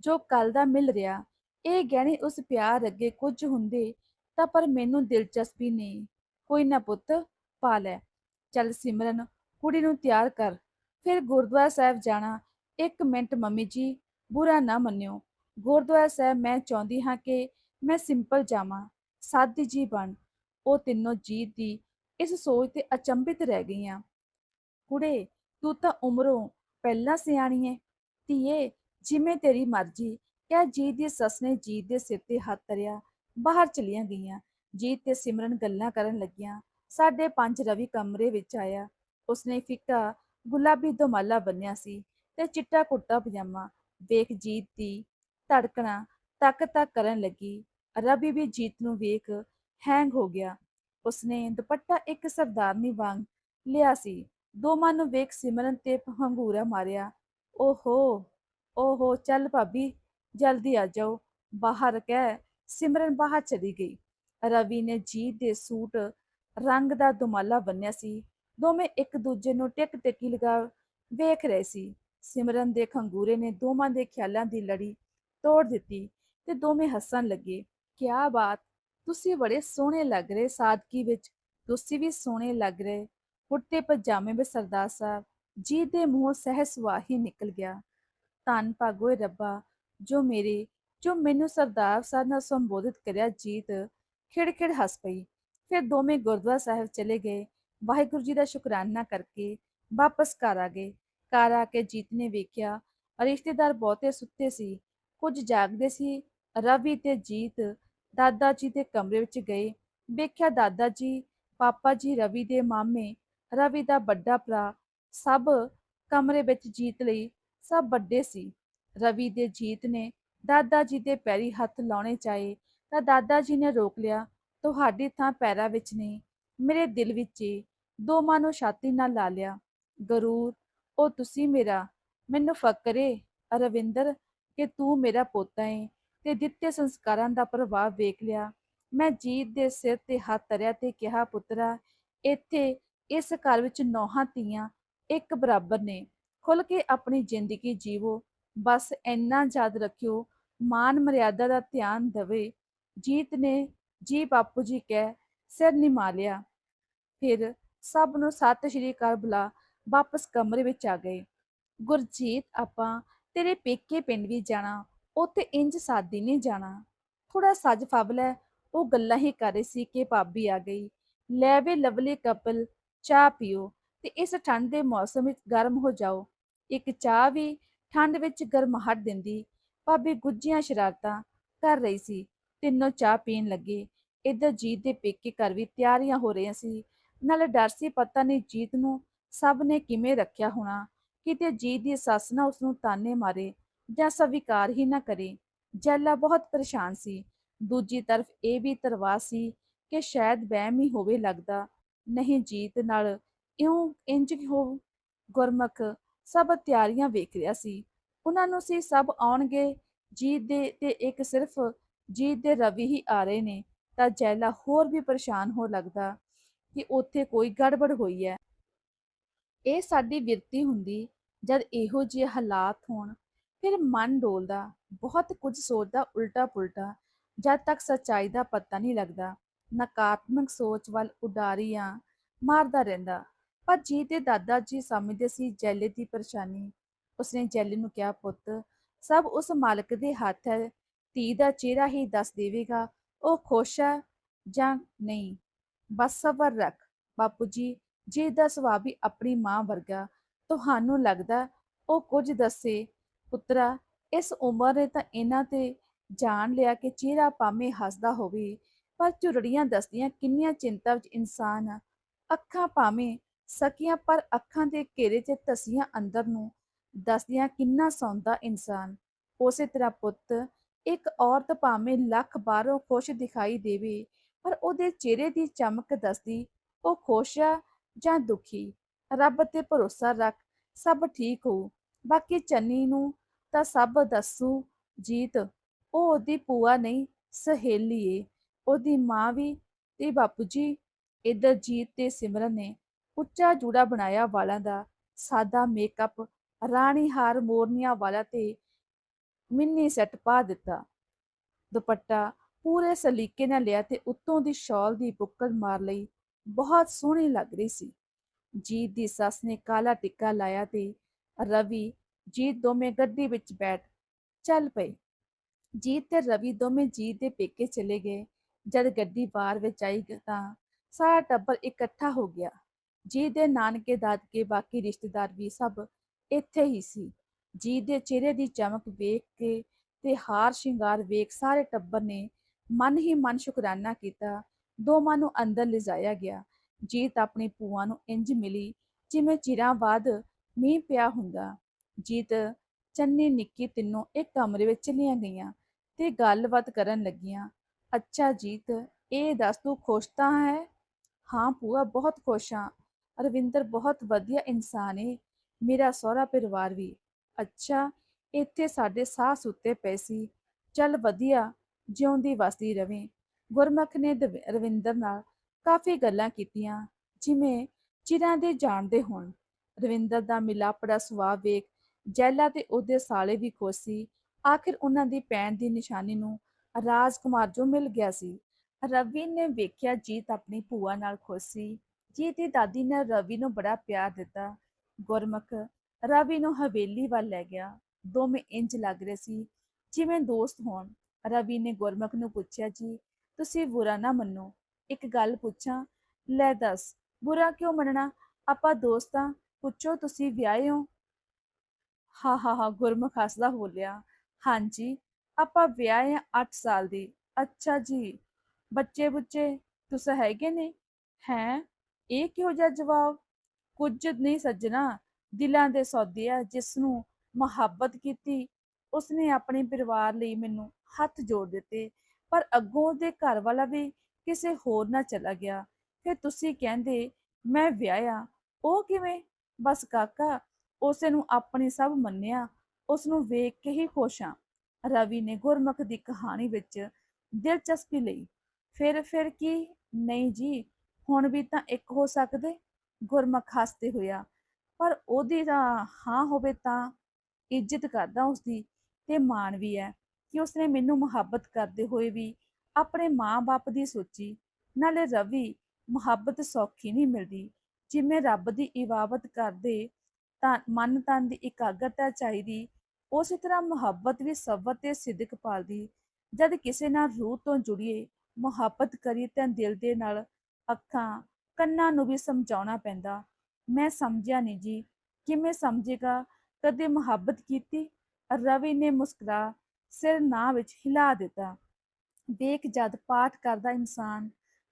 ਜੋ ਕੱਲ ਦਾ ਮਿਲ ਰਿਹਾ। ਇਹ ਗਹਿਣੇ ਉਸ ਪਿਆਰ ਅੱਗੇ ਕੁਝ ਹੁੰਦੇ ਤਾਂ ਪਰ ਮੈਨੂੰ ਦਿਲਚਸਪੀ ਨਹੀਂ। ਕੋਈ ਨਾ ਪੁੱਤ, ਪਾ ਲੈ। ਚੱਲ ਸਿਮਰਨ, ਕੁੜੀ ਨੂੰ ਤਿਆਰ ਕਰ। ਫਿਰ ਗੁਰਦੁਆਰਾ ਸਾਹਿਬ ਜਾਣਾ। ਇੱਕ ਮਿੰਟ ਮੰਮੀ ਜੀ, ਬੁਰਾ ਨਾ ਮੰਨਿਓ। ਗੁਰਦੁਆਰਾ ਸਾਹਿਬ ਮੈਂ ਚਾਹੁੰਦੀ ਹਾਂ ਕਿ ਮੈਂ ਸਿੰਪਲ ਜਾਵਾਂ, ਸਾਦੀ ਜੀ ਬਣ। ਉਹ ਤਿੰਨੋਂ ਜੀਤ ਦੀ ਇਸ ਸੋਚ ਤੇ ਅਚੰਭਿਤ ਰਹਿ ਗਈਆਂ। ਕੁੜੇ, ਤੂੰ ਤਾਂ ਉਮਰੋਂ ਪਹਿਲਾਂ ਸਿਆਣੀ ਏ। ਧੀਏ, ਜਿਵੇਂ ਤੇਰੀ ਮਰਜ਼ੀ ਕਿਆ ਜੀਤ ਦੀ ਸੱਸ ਨੇ ਜੀਤ ਦੇ ਸਿਰ ਤੇ ਹੱਥ ਧਰਿਆ, ਬਾਹਰ ਚਲੀਆਂ ਗਈਆਂ। ਜੀਤ ਤੇ ਸਿਮਰਨ ਗੱਲਾਂ ਕਰਨ ਲੱਗੀਆਂ। ਸਾਡੇ ਪੰਜ ਰਵੀ ਕਮਰੇ ਵਿੱਚ ਆਇਆ। ਉਸਨੇ ਫਿੱਕਾ ਗੁਲਾਬੀ ਦੁਮਾਲਾ ਬੰਨਿਆ ਸੀ। ਤੇ ਚਿੱਟਾ ਕੁੜਤਾ ਪਜਾਮਾ ਵੇਖ ਜੀਤ ਦੀ ਧੜਕਣਾ ਤੱਕ ਤੱਕ ਕਰਨ ਲੱਗੀ। ਰਵੀ ਵੀ ਜੀਤ ਨੂੰ ਵੇਖ ਹੈਂਗ ਹੋ ਗਿਆ। ਉਸਨੇ ਦੁਪੱਟਾ ਇੱਕ ਸਰਦਾਰਨੀ ਵਾਂਗ ਲਿਆ ਸੀ। ਦੋਵਾਂ ਨੂੰ ਵੇਖ ਸਿਮਰਨ ਤੇ ਹੰਗੂਰਾ ਮਾਰਿਆ। ਓਹੋ ਓਹੋ, ਚੱਲ ਭਾਬੀ, ਜਲਦੀ ਆ ਜਾਓ। ਬਾਹਰ ਕਹਿ ਸਿਮਰਨ ਬਾਹਰ ਚਲੀ ਗਈ। ਰਵੀ ਨੇ ਜੀਤ ਦੇ ਸੂਟ ਰੰਗ ਦਾ ਦੁਮਾਲਾ ਬੰਨਿਆ ਸੀ। ਦੋਵੇਂ ਇੱਕ ਦੂਜੇ ਨੂੰ ਟਿਕ ਟਿਕੀ ਲਗਾ ਵੇਖ ਰਹੇ ਸੀ। ਸਿਮਰਨ ਦੇ ਖੰਗੂਰੇ ਨੇ ਦੋਵਾਂ ਦੇ ਖਿਆਲਾਂ ਦੀ ਲੜੀ ਤੋੜ ਦਿੱਤੀ ਤੇ ਦੋਵੇਂ ਹੱਸਣ ਲੱਗੇ। ਕਿਆ ਬਾਤ! ਤੁਸੀਂ ਬੜੇ ਸੋਹਣੇ ਲੱਗ ਰਹੇ ਸਾਦਗੀ ਵਿੱਚ। ਤੁਸੀਂ ਵੀ ਸੋਹਣੇ ਲੱਗ ਰਹੇ। ਕੁੜਤੇ ਪਜਾਮੇ ਵਿੱਚ ਸਰਦਾਰ ਸਾਹਿਬ, ਜੀ ਦੇ ਮੂੰਹੋਂ ਸਹਿ ਸੁਆਹੀ ਨਿਕਲ ਗਿਆ। ਧੰਨ ਭਾਗੋਏ ਰੱਬਾ, ਜੋ ਮੇਰੇ, ਜੋ ਮੈਨੂੰ ਸਰਦਾਰ ਸਾਹਿਬ ਨਾਲ ਸੰਬੋਧਿਤ ਕਰਿਆ ਜੀਤ, ਖਿੜਖਿੜ ਹੱਸ ਪਈ। ਫਿਰ ਦੋਵੇਂ ਗੁਰਦੁਆਰਾ ਸਾਹਿਬ ਚਲੇ ਗਏ। ਵਾਹਿਗੁਰੂ ਜੀ ਦਾ ਸ਼ੁਕਰਾਨਾ ਕਰਕੇ ਵਾਪਸ ਘਰ ਆ ਗਏ। ਘਰ ਆ ਕੇ ਜੀਤ ਨੇ ਵੇਖਿਆ, ਰਿਸ਼ਤੇਦਾਰ ਬਹੁਤੇ ਸੁੱਤੇ ਸੀ, ਕੁਝ ਜਾਗਦੇ ਸੀ। ਰਵੀ ਤੇ ਜੀਤ ਦਾਦਾ ਜੀ ਦੇ ਕਮਰੇ ਵਿੱਚ ਗਏ। ਵੇਖਿਆ ਦਾਦਾ ਜੀ, ਪਾਪਾ ਜੀ, ਰਵੀ ਦੇ ਮਾਮੇ, ਰਵੀ ਦਾ ਵੱਡਾ ਭਰਾ, ਸਭ ਕਮਰੇ ਵਿੱਚ ਜੀਤ ਲਈ, ਸਭ ਵੱਡੇ ਸੀ। ਰਵੀ ਦੇ ਜੀਤ ਨੇ ਦਾਦਾ ਜੀ ਦੇ ਪੈਰੀ ਹੱਥ ਲਾਉਣੇ ਚਾਹੇ, ਤਾਂ ਦਾਦਾ ਜੀ ਨੇ ਰੋਕ ਲਿਆ, ਤੁਹਾਡੀ ਥਾਂ ਪੈਰਾਂ ਵਿੱਚ ਨਹੀਂ, ਮੇਰੇ ਦਿਲ ਵਿੱਚ ਦੋਵਾਂ ਨੂੰ ਛਾਤੀ ਨਾਲ ਲਾ ਲਿਆ। ਗਰੂਰ ਉਹ ਤੁਸੀਂ ਮੇਰਾ, ਮੈਨੂੰ ਫਕਰੇ ਏ ਅਰਵਿੰਦਰ ਕਿ ਤੂੰ ਮੇਰਾ ਪੋਤਾ ਏ, ਤੇ ਦਿੱਤੇ ਸੰਸਕਾਰਾਂ ਦਾ ਪ੍ਰਭਾਵ ਵੇਖ ਲਿਆ। ਮੈਂ ਜੀਤ ਦੇ ਸਿਰ ਤੇ ਹੱਥ ਧਰਿਆ ਤੇ ਕਿਹਾ, ਪੁੱਤਰਾ, ਇੱਥੇ ਇਸ ਘਰ ਵਿੱਚ ਨੌਹਾਂ ਧੀਆਂ, ਇੱਕ ਬਰਾਬਰ ਨੇ। ਖੁੱਲ ਕੇ ਆਪਣੀ ਜ਼ਿੰਦਗੀ ਜੀਵੋ। ਬਸ ਇੰਨਾ ਯਾਦ ਰੱਖਿਓ, ਮਾਨ ਮਰਿਆਦਾ ਦਾ ਧਿਆਨ ਦੇਵੇ। ਜੀਤ ਨੇ ਜੀ ਬਾਪੂ ਜੀ ਕਹਿ, ਸਿਰ ਨਿਮਾ ਲਿਆ ਫਿਰ ਸਭ ਨੂੰ ਸਤਿ ਸ਼੍ਰੀ ਅਕਾਲ ਬੁਲਾ ਵਾਪਸ ਕਮਰੇ ਵਿੱਚ ਆ ਗਏ। ਗੁਰਜੀਤ, ਆਪਾਂ ਤੇਰੇ ਪੇਕੇ ਪਿੰਡ ਵੀ ਜਾਣਾ, ਉੱਥੇ ਇੰਜ ਸਾਦੀ ਨਹੀਂ ਜਾਣਾ। ਥੋੜਾ ਸੱਜ ਫਬ ਉਹ ਗੱਲਾਂ ਹੀ ਕਰ ਰਹੀ ਸੀ ਕਿ ਭਾਬੀ ਆ ਗਈ। ਲੈ ਵੇ ਲਵਲੀ ਕਪਲ, ਚਾਹ ਪੀਓ ਤੇ ਇਸ ਠੰਡ ਦੇ ਮੌਸਮ ਵਿੱਚ ਗਰਮ ਹੋ ਜਾਓ। ਇੱਕ ਚਾਹ ਵੀ ਠੰਡ ਵਿੱਚ ਗਰਮਹਟ ਦਿੰਦੀ। ਭਾਬੀ ਗੁੱਜੀਆਂ ਸ਼ਰਾਰਤਾਂ ਕਰ ਰਹੀ ਸੀ। ਤਿੰਨੋਂ ਚਾਹ ਪੀਣ ਲੱਗੇ। ਇੱਧਰ ਜੀਤ ਦੇ ਪੇਕੇ ਘਰ ਵੀ ਤਿਆਰੀਆਂ ਹੋ ਰਹੀਆਂ ਸੀ। ਨਾਲ ਡਰ ਸੀ ਪਤਾ ਨਹੀਂ ਜੀਤ ਨੂੰ ਸਭ ਨੇ ਕਿਵੇਂ ਰੱਖਿਆ ਹੋਣਾ? ਕਿਤੇ ਜੀਤ ਦੀ ਸੱਸ ਨਾ ਉਸ ਨੂੰ ਤਾਨੇ ਮਾਰੇ ਜਾਂ ਸਵੀਕਾਰ ਹੀ ਨਾ ਕਰੇ। ਜੈਲਾ ਬਹੁਤ ਪਰੇਸ਼ਾਨ ਸੀ। ਦੂਜੀ ਤਰਫ ਇਹ ਵੀ ਤਰਵਾ ਸੀ ਕਿ ਸ਼ਾਇਦ ਵਹਿਮ ਹੀ ਹੋਵੇ ਲੱਗਦਾ। ਨਹੀਂ ਜੀਤ ਨਾਲ ਇਉਂ ਇੰਜ ਹੋ ਗੁਰਮੁਖ? ਸਭ ਤਿਆਰੀਆਂ ਵੇਖ ਰਿਹਾ ਸੀ। ਉਹਨਾਂ ਨੂੰ ਸੀ ਸਭ ਆਉਣਗੇ। ਜੀਤ ਦੇ ਤੇ ਇੱਕ ਸਿਰਫ ਜੀਤ ਦੇ ਰਵੀ ਹੀ ਆ ਰਹੇ ਨੇ। ਤਾਂ ਜੈਲਾ ਹੋਰ ਵੀ ਪਰੇਸ਼ਾਨ ਹੋ ਲੱਗਦਾ ਕਿ ਉੱਥੇ ਕੋਈ ਗੜਬੜ ਹੋਈ ਹੈ। ਇਹ ਸਾਡੀ ਵਿਰਤੀ ਹੁੰਦੀ ਜਦ ਇਹੋ ਜਿਹੇ ਹਾਲਾਤ ਹੋਣ, ਫਿਰ ਮਨ ਡੋਲਦਾ, ਬਹੁਤ ਕੁਝ ਸੋਚਦਾ ਉਲਟਾ ਪੁਲਟਾ, ਜਦ ਤੱਕ ਸੱਚਾਈ ਦਾ ਪਤਾ ਨਹੀਂ ਲੱਗਦਾ। ਨਕਾਰਾਤਮਕ ਸੋਚ ਵੱਲ ਉਡਾਰੀਆਂ ਮਾਰਦਾ ਰਹਿੰਦਾ। ਪਰ ਜੀ ਦੇ ਦਾਦਾ ਜੀ ਸਮਝਦੇ ਸੀ ਜੈਲੇ ਦੀ ਪਰੇਸ਼ਾਨੀ। ਉਸਨੇ ਜੈਲੇ ਨੂੰ ਕਿਹਾ, ਪੁੱਤ, ਸਭ ਉਸ ਮਾਲਕ ਦੇ ਹੱਥ ਹੈ। ਧੀ ਦਾ ਚਿਹਰਾ ਹੀ ਦੱਸ ਦੇਵੇਗਾ, ਉਹ ਖੁਸ਼ ਹੈ ਜਾਂ ਨਹੀਂ? ਬਸ ਸਬਰ ਰੱਖ। ਬਾਪੂ ਜੀ ਜੇ ਦਾ ਸੁਭਾਅ ਵੀ ਆਪਣੀ ਮਾਂ ਵਰਗਾ ਤੁਹਾਨੂੰ ਲੱਗਦਾ ਉਹ ਕੁਝ ਦੱਸੇ, ਪੁੱਤਰਾ, ਇਸ ਉਮਰ ਨੇ ਤਾਂ ਇਹਨਾਂ ਤੇ ਜਾਣ ਲਿਆ ਕਿ ਚਿਹਰਾ ਭਾਵੇਂ ਹੱਸਦਾ ਹੋਵੇ, ਪਰ ਝੁਰੜੀਆਂ ਦੱਸਦੀਆਂ ਕਿੰਨੀਆਂ ਚਿੰਤਾ ਵਿੱਚ ਇਨਸਾਨ ਆ। ਅੱਖਾਂ ਭਾਵੇਂ ਸਕੀਆਂ, ਪਰ ਅੱਖਾਂ ਦੇ ਘੇਰੇ 'ਚ ਤਸੀਆਂ ਅੰਦਰ ਨੂੰ ਦੱਸਦੀਆਂ ਕਿੰਨਾ ਸੌਂਦਾ ਇਨਸਾਨ। ਉਸੇ ਤਰ੍ਹਾਂ ਪੁੱਤ, ਇੱਕ ਔਰਤ ਭਾਵੇਂ ਲੱਖ ਬਾਹਰੋਂ ਖੁਸ਼ ਦਿਖਾਈ ਦੇਵੇ, ਪਰ ਉਹਦੇ ਚਿਹਰੇ ਦੀ ਚਮਕ ਦੱਸਦੀ, ਉਹ ਖੁਸ਼ ਆ ਜਾਂ ਦੁਖੀ, ਰੱਬ ਤੇ ਭਰੋਸਾ ਰੱਖ, ਸਭ ਠੀਕ ਹੋ। ਬਾਕੀ ਚੰਨੀ ਨੂੰ ਤਾਂ ਸਭ ਦੱਸੂ, ਜੀਤ, ਉਹ ਉਹਦੀ ਪੂਆ ਨਹੀਂ, ਸਹੇਲੀ ਏ। ਉਹਦੀ ਮਾਂ ਵੀ ਤੇ ਬਾਪੂ ਜੀ, ਇੱਧਰ ਜੀਤ ਤੇ ਸਿਮਰਨ ਨੇ ਉੱਚਾ ਜੂੜਾ ਬਣਾਇਆ ਵਾਲਾਂ ਦਾ, ਸਾਦਾ ਮੇਕਅਪ ਰਾਣੀ ਹਾਰ ਮੋਰਨੀਆਂ ਵਾਲਾ ਤੇ ਮਿੰਨੀ ਸੈੱਟ ਪਾ ਦਿੱਤਾ। ਦੁਪੱਟਾ ਪੂਰੇ ਸਲੀਕੇ ਨਾਲ ਲਿਆ ਤੇ ਉੱਤੋਂ ਦੀ ਸ਼ਾਲ ਦੀ ਬੁੱਕਲ ਮਾਰ ਲਈ। ਬਹੁਤ ਸੋਹਣੀ ਲੱਗ ਰਹੀ ਸੀ। ਜੀਤ ਦੀ ਸੱਸ ਨੇ ਕਾਲਾ ਟਿੱਕਾ ਲਾਇਆ ਤੇ ਰਵੀ, ਜੀਤ, ਦੋਵੇਂ ਗੱਡੀ ਵਿੱਚ ਬੈਠ, ਚੱਲ ਪਏ। ਜੀਤ ਤੇ ਰਵੀ ਦੋਵੇਂ ਜੀਤ ਦੇ ਪੇਕੇ ਚਲੇ ਗਏ। ਜਦ ਗੱਡੀ ਬਾਹਰ ਵਿੱਚ ਆਈ ਤਾਂ ਸਾਰਾ ਟੱਬਰ ਇਕੱਠਾ ਹੋ ਗਿਆ। ਜੀਤ ਦੇ ਨਾਨਕੇ ਦਾਦਕੇ ਬਾਕੀ ਰਿਸ਼ਤੇਦਾਰ ਵੀ ਸਭ ਇੱਥੇ ਹੀ ਸੀ। ਜੀਤ ਦੇ ਚਿਹਰੇ ਦੀ ਚਮਕ ਵੇਖ ਕੇ ਤੇ ਹਾਰ ਸ਼ਿੰਗਾਰ ਵੇਖ ਸਾਰੇ ਟੱਬਰ ਨੇ ਮਨ ਹੀ ਮਨ ਸ਼ੁਕਰਾਨਾ ਕੀਤਾ। ਦੋਵਾਂ ਨੂੰ ਅੰਦਰ ਲਿਜਾਇਆ ਗਿਆ। ਜੀਤ ਆਪਣੀ ਪੂਆ ਨੂੰ ਇੰਜ ਮਿਲੀ ਜਿਵੇਂ ਚਿਰਾਂ ਬਾਅਦ ਮੀਂਹ ਪਿਆ ਹੁੰਦਾ। ਜੀਤ, ਚੰਨੀ, ਨਿੱਕੀ ਤਿੰਨੋਂ ਇੱਕ ਕਮਰੇ ਵਿੱਚ ਚਲੀਆਂ ਗਈਆਂ ਤੇ ਗੱਲਬਾਤ ਕਰਨ ਲੱਗੀਆਂ। ਅੱਛਾ ਜੀਤ, ਇਹ ਦੱਸ ਤੂੰ ਖੁਸ਼ ਤਾਂ ਹੈ? ਹਾਂ ਪੂਆ ਬਹੁਤ ਖੁਸ਼ ਹਾਂ। ਰਵਿੰਦਰ ਬਹੁਤ ਵਧੀਆ ਇਨਸਾਨ ਏ, ਮੇਰਾ ਸਹੁਰਾ ਪਰਿਵਾਰ ਵੀ। ਅੱਛਾ, ਇੱਥੇ ਸਾਡੇ ਸਾਹ ਸੁੱਤੇ ਪਏ ਸੀ। ਚੱਲ ਵਧੀਆ, ਜਿਉਂਦੀ ਵਸਦੀ ਰਵੇਂ। ਗੁਰਮੁਖ ਨੇ ਦਵ- ਰਵਿੰਦਰ ਨਾਲ ਕਾਫੀ ਗੱਲਾਂ ਕੀਤੀਆਂ, ਜਿਵੇਂ ਚਿਰਾਂ ਦੇ ਜਾਣਦੇ ਹੋਣ। ਰਵਿੰਦਰ ਦਾ ਮਿਲਾਪੜਾ ਸੁਭਾਅ ਵੇਖ ਜੈਲਾ ਤੇ ਉਹਦੇ ਸਾਲੇ ਵੀ ਖੁਸ਼ ਸੀ। ਆਖਿਰ ਉਹਨਾਂ ਦੀ ਭੈਣ ਦੀ ਨਿਸ਼ਾਨੀ ਨੂੰ ਰਾਜਕੁਮਾਰ ਜੋ ਮਿਲ ਗਿਆ ਸੀ। ਰਵੀ ਨੇ ਵੇਖਿਆ ਜੀਤ ਆਪਣੀ ਭੂਆ ਨਾਲ ਖੁਸ਼ ਸੀ। ਜੀਤ ਦੀ ਦਾਦੀ ਨੇ ਰਵੀ ਨੂੰ ਬੜਾ ਪਿਆਰ ਦਿੱਤਾ। ਗੁਰਮੁਖ, ਰਵੀ ਨੂੰ ਹਵੇਲੀ ਵੱਲ ਲੈ ਗਿਆ। ਦੋਵੇਂ ਇੰਜ ਲੱਗ ਰਹੇ ਸੀ, ਜਿਵੇਂ ਦੋਸਤ ਹੋਣ। ਰਵੀ ਨੇ ਗੁਰਮੁਖ ਨੂੰ ਪੁੱਛਿਆ, ਜੀ ਤੁਸੀਂ ਬੁਰਾ ਨਾ ਮੰਨੋ। ਇੱਕ ਗੱਲ ਪੁੱਛਾਂ, ਲੈ ਦੱਸ, ਬੁਰਾ ਕਿਉਂ ਮੰਨਣਾ? ਆਪਾਂ ਦੋਸਤਾਂ, ਪੁੱਛੋ ਤੁਸੀਂ ਵਿਆਹੇ ਹੋ? ਹਾਂ ਹਾਂ ਹਾਂ, ਗੁਰਮੁਖ ਹੱਸਦਾ ਬੋਲਿਆ, ਹਾਂਜੀ, ਆਪਾਂ ਵਿਆਹੇ ਆ 8 ਸਾਲ ਦੀ। ਅੱਛਾ ਜੀ, ਬੱਚੇ ਬੁੱਚੇ, ਤੁਸੀਂ ਹੈਗੇ ਨੇ? ਹੈ, ਇਹ ਕਿਹੋ ਜਿਹਾ ਜਵਾਬ? ਕੁਝ ਨਹੀਂ ਸੱਜਣਾ, ਦਿਲਾਂ ਦੇ ਸੌਦੇ ਆ ਜਿਸ ਨੂੰ ਮੁਹੱਬਤ ਕੀਤੀ, ਉਸਨੇ ਆਪਣੇ ਪਰਿਵਾਰ ਲਈ ਮੈਨੂੰ ਹੱਥ ਜੋੜ ਦਿੱਤੇ। ਪਰ ਅੱਗੋਂ ਉਹਦੇ ਘਰ ਵਾਲਾ ਵੀ ਕਿਸੇ ਹੋਰ ਨਾਲ ਚਲਾ ਗਿਆ। ਫਿਰ ਤੁਸੀਂ ਕਹਿੰਦੇ, ਮੈਂ ਵਿਆਹਿਆ। ਉਹ ਕਿਵੇਂ? ਬਸ ਕਾਕਾ, ਉਸੇ ਨੂੰ ਆਪਣੀ ਸਭ ਮੰਨਿਆ। ਉਸ ਨੂੰ ਵੇਖ ਕੇ ਹੀ ਖੁਸ਼ ਹਾਂ। ਰਵੀ ਨੇ ਗੁਰਮੁਖ ਦੀ ਕਹਾਣੀ ਵਿੱਚ ਦਿਲਚਸਪੀ ਲਈ। ਫਿਰ ਫਿਰ ਕੀ? ਨਹੀਂ ਜੀ, ਹੁਣ ਵੀ ਤਾਂ ਇੱਕ ਹੋ ਸਕਦੇ? ਗੁਰਮੁਖ ਹੱਸਦੇ ਹੋਇਆ। ਪਰ ਉਹਦੀ ਤਾਂ ਹਾਂ ਹੋਵੇ ਤਾਂ ਇੱਜ਼ਤ ਕਰਦਾ ਉਸਦੀ ਤੇ ਮਾਣ ਵੀ ਹੈ। ਕਿ ਉਸਨੇ ਮੈਨੂੰ ਮੁਹੱਬਤ ਕਰਦੇ ਹੋਏ ਵੀ ਆਪਣੇ ਮਾਂ-ਬਾਪ ਦੀ ਸੋਚੀ। ਨਾਲੇ ਰਵੀ, ਮੁਹੱਬਤ ਸੌਖੀ ਨਹੀਂ ਮਿਲਦੀ। ਜਿਵੇਂ ਰੱਬ ਦੀ ਇਬਾਦਤ ਕਰਦੇ, ਤਾਂ ਮਨ ਤਨ ਦੀ ਇਕਾਗਰਤਾ ਚਾਹੀਦੀ। ਉਸੇ ਤਰ੍ਹਾਂ ਮੁਹੱਬਤ ਵੀ ਸਬਰ ਤੇ ਸਿਦਕ ਪਾਲਦੀ। ਜਦ ਕਿਸੇ ਨਾਲ ਰੂਹ ਤੋਂ ਜੁੜੀਏ, ਮੁਹੱਬਤ ਕਰੀ ਤਾਂ ਦਿਲ ਦੇ ਨਾਲ ਅੱਖਾਂ, ਕੰਨਾਂ ਨੂੰ ਵੀ ਸਮਝਾਉਣਾ ਪੈਂਦਾ। ਮੈਂ ਸਮਝਿਆ ਨਹੀਂ ਜੀ। ਕਿਵੇਂ ਸਮਝੇਗਾ? ਕਦੇ ਮੁਹੱਬਤ ਕੀਤੀ? ਰਵੀ ਨੇ ਮੁਸਕਰਾ ਸਿਰ ਨਾ ਵਿੱਚ ਹਿਲਾ ਦਿੱਤਾ। ਦੇਖ ਜਦ ਪਾਠ ਕਰਦਾ ਇਨਸਾਨ,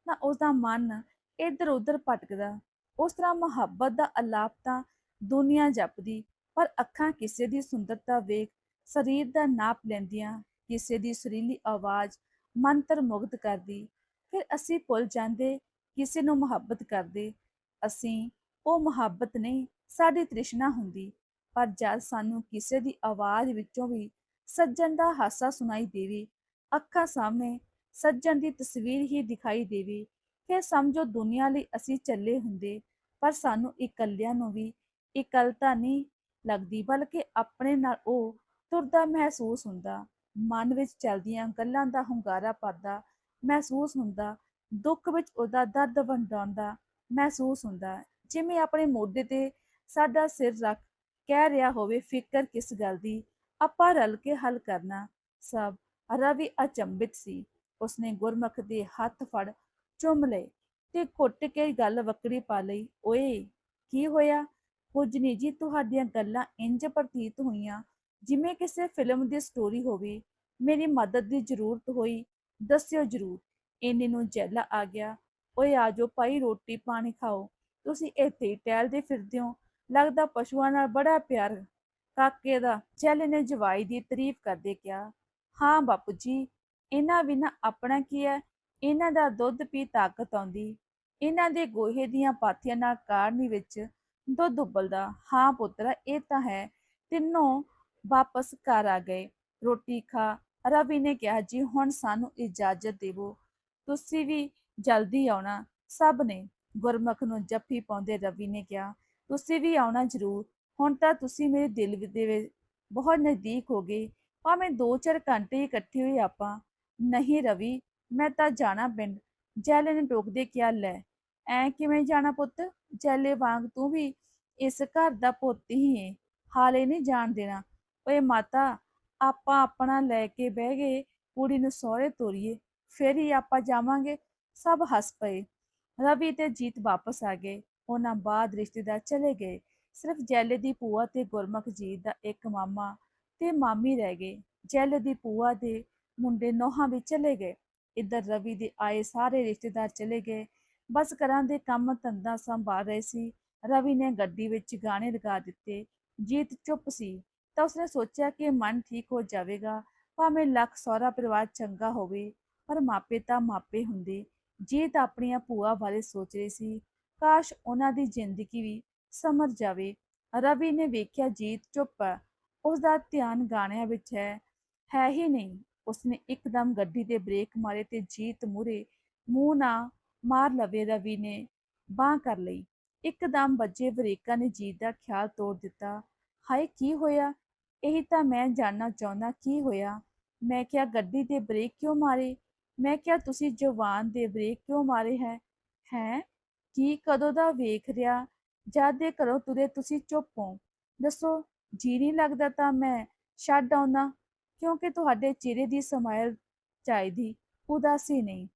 ਤਾਂ ਉਸਦਾ ਮਨ ਇੱਧਰ ਉੱਧਰ ਭਟਕਦਾ। ਉਸ ਤਰ੍ਹਾਂ ਮੁਹੱਬਤ ਦਾ ਅਲਾਪ ਤਾਂ ਦੁਨੀਆ ਜਪਦੀ, ਪਰ ਅੱਖਾਂ ਕਿਸੇ ਦੀ ਸੁੰਦਰਤਾ ਵੇਖ, ਸਰੀਰ ਦਾ ਨਾਪ ਲੈਂਦੀਆਂ, ਕਿਸੇ ਦੀ ਸੁਰੀਲੀ ਆਵਾਜ਼ ਮੰਤਰ ਮੁਗਧ ਕਰਦੀ। ਫਿਰ ਅਸੀਂ ਭੁੱਲ ਜਾਂਦੇ, ਕਿਸੇ ਨੂੰ ਮੁਹੱਬਤ ਕਰਦੇ। ਅਸੀਂ, ਉਹ ਮੁਹੱਬਤ ਨਹੀਂ, ਸਾਡੀ ਤ੍ਰਿਸ਼ਨਾ ਹੁੰਦੀ, ਪਰ ਜਦ ਸਾਨੂੰ ਕਿਸੇ ਦੀ ਆਵਾਜ਼ ਵਿੱਚੋਂ ਵੀ ਸੱਜਣ ਦਾ ਹਾਸਾ ਸੁਣਾਈ ਦੇਵੇ। ਅੱਖਾਂ ਸਾਹਮਣੇ ਸੱਜਣ ਦੀ ਤਸਵੀਰ ਹੀ ਦਿਖਾਈ ਦੇਵੇ। ਫਿਰ ਸਮਝੋ ਦੁਨੀਆ ਲਈ ਅਸੀਂ ਚੱਲੇ ਹੁੰਦੇ, ਪਰ ਸਾਨੂੰ ਇਕੱਲਿਆਂ ਨੂੰ ਵੀ ਇਕਲਤਾ ਨਹੀਂ ਲੱਗਦੀ, ਬਲਕਿ ਆਪਣੇ ਨਾਲ ਉਹ ਤੁਰਦਾ ਮਹਿਸੂਸ ਹੁੰਦਾ। ਮਨ ਵਿੱਚ ਚਲਦੀਆਂ ਗੱਲਾਂ ਦਾ ਹੁੰਗਾਰਾ ਭਰਦਾ ਮਹਿਸੂਸ ਹੁੰਦਾ। ਦੁੱਖ ਵਿੱਚ ਉਹਦਾ ਦਰਦ ਵੰਡਾਉਂਦਾ ਮਹਿਸੂਸ ਹੁੰਦਾ। ਜਿਵੇਂ ਆਪਣੇ ਮੋਢੇ ਤੇ ਸਾਡਾ ਸਿਰ ਰੱਖ ਕਹਿ ਰਿਹਾ ਹੋਵੇ, ਫਿਕਰ ਕਿਸ ਗੱਲ ਦੀ? ਆਪਾਂ ਰਲ ਕੇ ਹੱਲ ਕਰਨਾ ਸਭ। ਰਵੀ ਅਚੰਭਿਤ ਸੀ। ਉਸਨੇ ਗੁਰਮੁਖ ਦੇ ਹੱਥ ਫੜ ਚੁੰਮ ਲਏ ਤੇ ਘੁੱਟ ਕੇ ਗੱਲ ਵਕੜੀ ਪਾ ਲਈ, ਓਏ, ਕੀ ਹੋਇਆ? ਕੁਝ ਨਹੀਂ ਜੀ, ਤੁਹਾਡੀਆਂ ਗੱਲਾਂ ਇੰਜ ਪ੍ਰਤੀਤ ਹੋਈਆਂ ਜਿਵੇਂ ਕਿਸੇ ਫਿਲਮ ਦੀ ਸਟੋਰੀ ਹੋਵੇ। ਮੇਰੀ ਮਦਦ ਦੀ ਜ਼ਰੂਰਤ ਹੋਈ, ਦੱਸਿਓ ਜ਼ਰੂਰ। ਇੰਨੇ ਨੂੰ ਜੈਲਾ ਆ ਗਿਆ। ਓਏ ਆਜੋ ਭਾਈ, ਰੋਟੀ ਪਾਣੀ ਖਾਓ। ਤੁਸੀਂ ਇੱਥੇ ਟਹਿਲਦੇ ਫਿਰਦੇ ਹੋ। ਲੱਗਦਾ ਪਸ਼ੂਆਂ ਨਾਲ ਬੜਾ ਪਿਆਰ ਕਾਕੇ ਦਾ ਜੈਲੇ ਨੇ ਜਵਾਈ ਦੀ ਤਾਰੀਫ ਕਰਦੇ ਕਿਹਾ, ਹਾਂ ਬਾਪੂ ਜੀ, ਇਹਨਾਂ ਬਿਨਾਂ ਆਪਣਾ ਕੀ ਹੈ? ਇਹਨਾਂ ਦਾ ਦੁੱਧ ਪੀ ਤਾਕਤ ਆਉਂਦੀ। ਇਹਨਾਂ ਦੇ ਗੋਹੇ ਦੀਆਂ ਪਾਥੀਆਂ ਨਾਲ ਕਾੜਨੀ ਵਿੱਚ ਦੁੱਧ ਉਬਲਦਾ। ਹਾਂ ਪੁੱਤਰਾ, ਇਹ ਤਾਂ ਹੈ। ਤਿੰਨੋਂ ਵਾਪਸ ਘਰ ਆ ਗਏ। ਰੋਟੀ ਖਾ। ਰਵੀ ਨੇ ਕਿਹਾ, ਜੀ, ਹੁਣ ਸਾਨੂੰ ਇਜਾਜ਼ਤ ਦੇਵੋ। ਤੁਸੀਂ ਵੀ ਜਲਦੀ ਆਉਣਾ। ਸਭ ਨੇ ਗੁਰਮੁਖ ਨੂੰ ਜੱਫੀ ਪਾਉਂਦੇ ਰਵੀ ਨੇ ਕਿਹਾ, ਤੁਸੀਂ ਵੀ ਆਉਣਾ ਜ਼ਰੂਰ। ਹੁਣ ਤਾਂ ਤੁਸੀਂ ਮੇਰੇ ਦਿਲ ਦੇ ਬਹੁਤ ਨਜ਼ਦੀਕ ਹੋ ਗਏ। ਭਾਵੇਂ 2-4 ਘੰਟੇ ਹੀ ਇਕੱਠੇ ਹੋਏ ਆਪਾਂ। ਨਹੀਂ ਰਵੀ, ਮੈਂ ਤਾਂ ਜਾਣਾ ਪਿੰਡ। ਜੈਲੇ ਨੇ ਟੋਕਦੇ ਕਿਹਾ, ਲੈ, ਐ ਕਿਵੇਂ ਜਾਣਾ ਪੁੱਤ? ਜੈਲੇ ਵਾਂਗ ਤੂੰ ਵੀ ਇਸ ਘਰ ਦਾ ਪੁੱਤ ਹੀ ਏ। ਹਾਲੇ ਨਹੀਂ ਜਾਣ ਦੇਣਾ। ਓਏ ਮਾਤਾ, ਆਪਾਂ ਆਪਣਾ ਲੈ ਕੇ ਬਹਿ ਗਏ, ਕੁੜੀ ਨੂੰ ਸਹੁਰੇ ਤੋਰੀਏ। ਫਿਰ ਹੀ ਆਪਾਂ ਜਾਵਾਂਗੇ। ਸਭ ਹੱਸ ਪਏ। ਰਵੀ ਤੇ ਜੀਤ ਵਾਪਸ ਆ ਗਏ। ਉਹਨਾਂ ਬਾਅਦ ਰਿਸ਼ਤੇਦਾਰ ਚਲੇ ਗਏ। ਸਿਰਫ ਜੈਲੇ ਦੀ ਭੂਆ ਤੇ ਗੁਰਮੁਖ ਜੀ ਦਾ ਇੱਕ ਮਾਮਾ ਤੇ ਮਾਮੀ ਰਹਿ ਗਏ। ਜੈਲੇ ਦੀ ਪੂਆ ਦੇ ਮੁੰਡੇ ਨੋਹਾਂ ਵੀ ਚਲੇ ਗਏ। ਇੱਧਰ ਰਵੀ ਦੇ ਆਏ ਸਾਰੇ ਰਿਸ਼ਤੇਦਾਰ ਚਲੇ ਗਏ। ਬਸ ਘਰਾਂ ਦੇ ਕੰਮ ਧੰਦਾ ਸੰਭਾਲ ਰਹੇ ਸੀ। ਰਵੀ ਨੇ ਗੱਡੀ ਵਿੱਚ ਗਾਣੇ ਲਗਾ ਦਿੱਤੇ। ਜੀਤ ਚੁੱਪ ਸੀ, ਤਾਂ ਉਸਨੇ ਸੋਚਿਆ ਕਿ ਮਨ ਠੀਕ ਹੋ ਜਾਵੇਗਾ, ਭਾਵੇਂ ਲੱਖ ਸਹੁਰਾ ਪਰਿਵਾਰ ਚੰਗਾ ਹੋਵੇ, ਪਰ ਮਾਪੇ ਤਾਂ ਮਾਪੇ ਹੁੰਦੇ। ਜੀਤ ਆਪਣੀਆਂ ਭੂਆ ਬਾਰੇ ਸੋਚ ਰਹੀ ਸੀ। ਕਾਸ਼ ਉਹਨਾਂ ਦੀ ਜ਼ਿੰਦਗੀ ਵੀ ਸਮਰ ਜਾਵੇ। ਰਵੀ ਨੇ ਵੇਖਿਆ ਜੀਤ ਚੁੱਪ ਹੈ ਉਸ ਦਾ ਧਿਆਨ ਗਾਣਿਆਂ ਵਿੱਚ ਹੈ। ਹੈ ਹੀ ਨਹੀਂ। ਉਸਨੇ ਇੱਕਦਮ ਗੱਡੀ ਦੇ ਬ੍ਰੇਕ ਮਾਰੇ ਤੇ ਜੀਤ ਮੂਰੇ ਮੂੰਹ ਨਾ ਮਾਰ ਲਵੇ ਰਵੀ ਨੇ ਬਾਹ ਕਰ ਲਈ। ਇੱਕਦਮ ਵੱਜੇ ਬ੍ਰੇਕਾਂ ਨੇ ਜੀਤ ਦਾ ਖਿਆਲ ਤੋੜ ਦਿੱਤਾ। ਹਾਏ, ਕੀ ਹੋਇਆ? ਇਹੀ ਤਾਂ ਮੈਂ ਜਾਣਨਾ ਚਾਹੁੰਦਾ, ਕੀ ਹੋਇਆ? ਮੈਂ ਕਿਹਾ, ਗੱਡੀ ਦੇ ਬ੍ਰੇਕ ਕਿਉਂ ਮਾਰੇ? ਮੈਂ ਕਿਹਾ, ਤੁਸੀਂ ਜਵਾਨ ਦੇ ਬ੍ਰੇਕ ਕਿਉਂ ਮਾਰੇ ਹੈ? ਹੈ? ਕੀ ਕਦੋਂ ਦਾ ਵੇਖ ਰਿਹਾ? ਜਦ ਦੇ ਘਰੋਂ ਤੁਰੇ ਤੁਸੀਂ ਚੁੱਪ ਹੋ। ਦੱਸੋ, ਜੀ ਨਹੀਂ ਲੱਗਦਾ ਤਾਂ ਮੈਂ ਛੱਡ ਆਉਂਦਾ, ਕਿਉਂਕਿ ਤੁਹਾਡੇ ਚਿਹਰੇ ਦੀ ਸਮਾਇਲ ਚਾਹੀਦੀ, ਉਦਾਸੀ ਨਹੀਂ।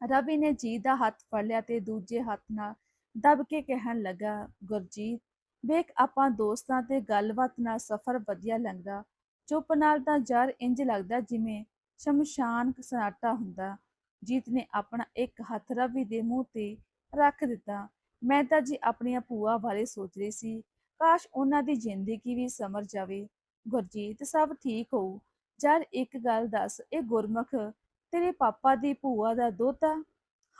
ਰਵੀ ਨੇ ਜੀ ਦਾ ਹੱਥ ਫੜ ਲਿਆ ਤੇ ਦੂਜੇ ਹੱਥ ਨਾਲ ਦਬ ਕੇ ਕਹਿਣ ਲੱਗਾ, ਗੁਰਜੀਤ, ਵੇਖ ਆਪਾਂ ਦੋਸਤਾਂ ਤੇ ਗੱਲਬਾਤ ਨਾਲ ਸਫ਼ਰ ਵਧੀਆ ਲੰਘਦਾ। ਚੁੱਪ ਨਾਲ ਤਾਂ ਜਰ ਇੰਜ ਲੱਗਦਾ ਜਿਵੇਂ ਸ਼ਮਸ਼ਾਨ ਸਨਾਟਾ ਹੁੰਦਾ। ਜੀਤ ਨੇ ਆਪਣਾ ਇੱਕ ਹੱਥ ਰਵੀ ਦੇ ਮੂੰਹ ਤੇ ਰੱਖ ਦਿੱਤਾ। ਮੈਂ ਤਾਂ ਜੀ ਆਪਣੀਆਂ ਭੂਆ ਬਾਰੇ ਸੋਚ ਰਹੀ ਸੀ। ਕਾਸ਼ ਉਹਨਾਂ ਦੀ ਜ਼ਿੰਦਗੀ ਵੀ ਸਮਰ ਜਾਵੇ। ਗੁਰਜੀਤ, ਸਭ ਠੀਕ ਹੋਊ। ਯਾਰ ਇੱਕ ਗੱਲ ਦੱਸ, ਇਹ ਗੁਰਮੁਖ ਤੇਰੇ ਪਾਪਾ ਦੀ ਭੂਆ ਦਾ ਦੋਤਾ?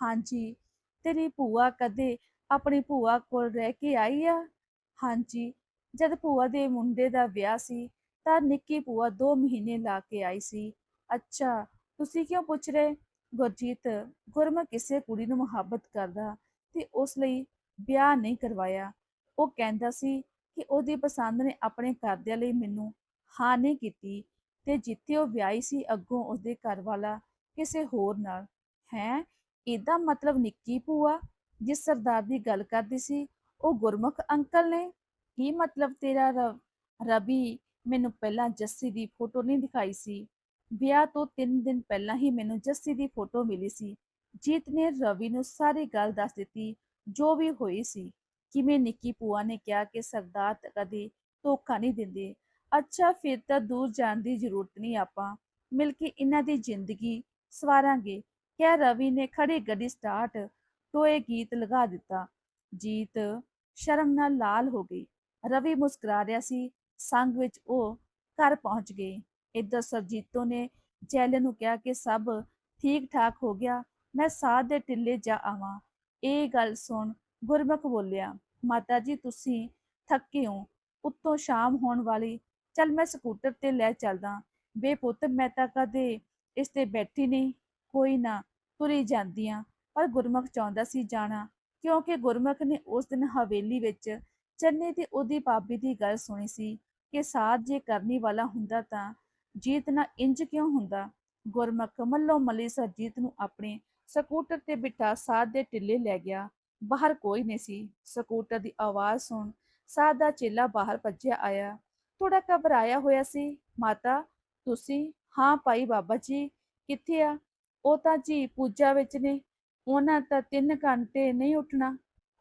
ਹਾਂਜੀ, ਤੇਰੀ ਭੂਆ ਕਦੇ ਆਪਣੀ ਭੂਆ ਕੋਲ ਰਹਿ ਕੇ ਆਈ ਆ? ਹਾਂਜੀ, ਜਦ ਭੂਆ ਦੇ ਮੁੰਡੇ ਦਾ ਵਿਆਹ ਸੀ, ਤਾਂ ਨਿੱਕੀ ਭੂਆ 2 ਮਹੀਨੇ ਲਾ ਕੇ ਆਈ ਸੀ। ਅੱਛਾ, ਤੁਸੀਂ ਕਿਉਂ ਪੁੱਛ ਰਹੇ? ਗੁਰਜੀਤ, ਗੁਰਮੁਖ ਕਿਸੇ ਕੁੜੀ ਨੂੰ ਮੁਹੱਬਤ ਕਰਦਾ ਤੇ ਉਸ ਲਈ ਵਿਆਹ ਨਹੀਂ ਕਰਵਾਇਆ। ਉਹ ਕਹਿੰਦਾ ਸੀ ਕਿ ਉਹਦੀ ਪਸੰਦ ਨੇ ਆਪਣੇ ਘਰਦਿਆਂ ਲਈ ਮੈਨੂੰ ਹਾਂ ਨਹੀਂ ਕੀਤੀ ਤੇ ਜਿੱਥੇ ਉਹ ਵਿਆਹੀ ਸੀ ਅੱਗੋਂ ਉਸਦੇ ਘਰ ਵਾਲਾ ਕਿਸੇ ਹੋਰ ਨਾਲ। ਹੈ, ਇਹਦਾ ਮਤਲਬ ਨਿੱਕੀ ਭੂਆ ਜਿਸ ਸਰਦਾਰ ਦੀ ਗੱਲ ਕਰਦੀ ਸੀ, ਉਹ ਗੁਰਮੁਖ ਅੰਕਲ ਨੇ? ਕੀ ਮਤਲਬ ਤੇਰਾ ਰ- ਰਵੀ ਮੈਨੂੰ ਪਹਿਲਾਂ ਜੱਸੀ ਦੀ ਫੋਟੋ ਨਹੀਂ ਦਿਖਾਈ ਸੀ? ਵਿਆਹ ਤੋਂ 3 ਦਿਨ ਪਹਿਲਾਂ ਹੀ ਮੈਨੂੰ ਜੱਸੀ ਦੀ ਫੋਟੋ ਮਿਲੀ ਸੀ। ਜੀਤ ਨੇ ਰਵੀ ਨੂੰ ਸਾਰੀ ਗੱਲ ਦੱਸ ਦਿੱਤੀ, ਜੋ ਵੀ ਹੋਈ ਸੀ, ਕਿਵੇਂ ਨਿੱਕੀ ਪੂਆ ਨੇ ਕਿਹਾ ਕਿ ਸਰਦਾਰ ਤਾਂ ਕਦੇ ਧੋਖਾ ਨਹੀਂ ਦਿੰਦੇ। ਅੱਛਾ, ਫਿਰ ਤਾਂ ਦੂਰ ਜਾਣ ਦੀ ਜ਼ਰੂਰਤ ਨਹੀਂ ਆਪਾਂ। ਮਿਲ ਕੇ ਇਹਨਾਂ ਦੀ ਜ਼ਿੰਦਗੀ ਸਵਾਰਾਂਗੇ। ਕਿਹਾ ਰਵੀ ਨੇ ਖੜੀ ਗੱਡੀ ਸਟਾਰਟ ਟੋਏ ਗੀਤ ਲਗਾ ਦਿੱਤਾ। ਜੀਤ ਸ਼ਰਮ ਨਾਲ ਲਾਲ ਹੋ ਗਈ। ਰਵੀ ਮੁਸਕਰਾ ਰਿਹਾ ਸੀ। ਸੰਗ ਵਿੱਚ ਉਹ ਘਰ ਪਹੁੰਚ ਗਏ ਇੱਧਰ ਸਰਜੀਤੋ ਨੇ ਜੈਲ ਨੂੰ ਕਿਹਾ ਕਿ ਸਭ ਠੀਕ ਠਾਕ ਹੋ ਗਿਆ। ਮੈਂ ਸਾਧ ਦੇ ਟਿੱਲੇ ਜਾ ਆਵਾਂ। ਇਹ ਗੱਲ ਸੁਣ ਗੁਰਮੁਖ ਬੋਲਿਆ, ਮਾਤਾ ਜੀ ਤੁਸੀਂ ਥੱਕੇ ਹੋ, ਉੱਤੋਂ ਸ਼ਾਮ ਹੋਣ ਵਾਲੀ, ਚੱਲ ਮੈਂ ਸਕੂਟਰ ਤੇ ਲੈ ਚੱਲਦਾ। ਬੇ ਪੁੱਤ, ਮੈਂ ਤਾਂ ਕਦੇ ਇਸ ਤੇ ਬੈਠੀ ਨਹੀਂ, ਕੋਈ ਨਾ ਤੁਰੀ ਜਾਂਦੀਆਂ। ਪਰ ਗੁਰਮੁਖ ਚਾਹੁੰਦਾ ਸੀ ਜਾਣਾ, ਕਿਉਂਕਿ ਗੁਰਮੁਖ ਨੇ ਉਸ ਦਿਨ ਹਵੇਲੀ ਵਿੱਚ ਚੰਨੇ ਤੇ ਉਹਦੀ ਭਾਬੀ ਦੀ ਗੱਲ ਸੁਣੀ ਸੀ ਕਿ ਸਾਧ ਜੇ ਕਰਨੀ ਵਾਲਾ ਹੁੰਦਾ ਤਾਂ ਜੀਤ ਨਾ ਇੰਜ ਕਿਉਂ ਹੁੰਦਾ? ਗੁਰਮੁਖ ਮੱਲੋ ਮੱਲੀ ਸਰਜੀਤ ਨੂੰ ਆਪਣੇ ਸਕੂਟਰ ਤੇ ਬਿਠਾ ਸਾਧ ਦੇ ਟਿੱਲੇ ਲੈ ਗਿਆ। ਬਾਹਰ ਕੋਈ ਨਹੀਂ ਸੀ। ਸਕੂਟਰ ਦੀ ਆਵਾਜ਼ ਸੁਣ ਸਾਧ ਦਾ ਚੇਲਾ ਬਾਹਰ ਭੱਜਿਆ ਆਇਆ। ਥੋੜਾ ਘਬਰਾਇਆ ਹੋਇਆ ਸੀ? ਮਾਤਾ, ਤੁਸੀਂ? ਹਾਂ ਭਾਈ ਬਾਬਾ ਜੀ, ਕਿੱਥੇ ਆ? ਉਹ ਤਾਂ ਜੀ ਪੂਜਾ ਵਿੱਚ ਨੇ। ਉਹਨਾਂ ਤਾਂ 3 ਘੰਟੇ ਨਹੀਂ ਉੱਠਣਾ।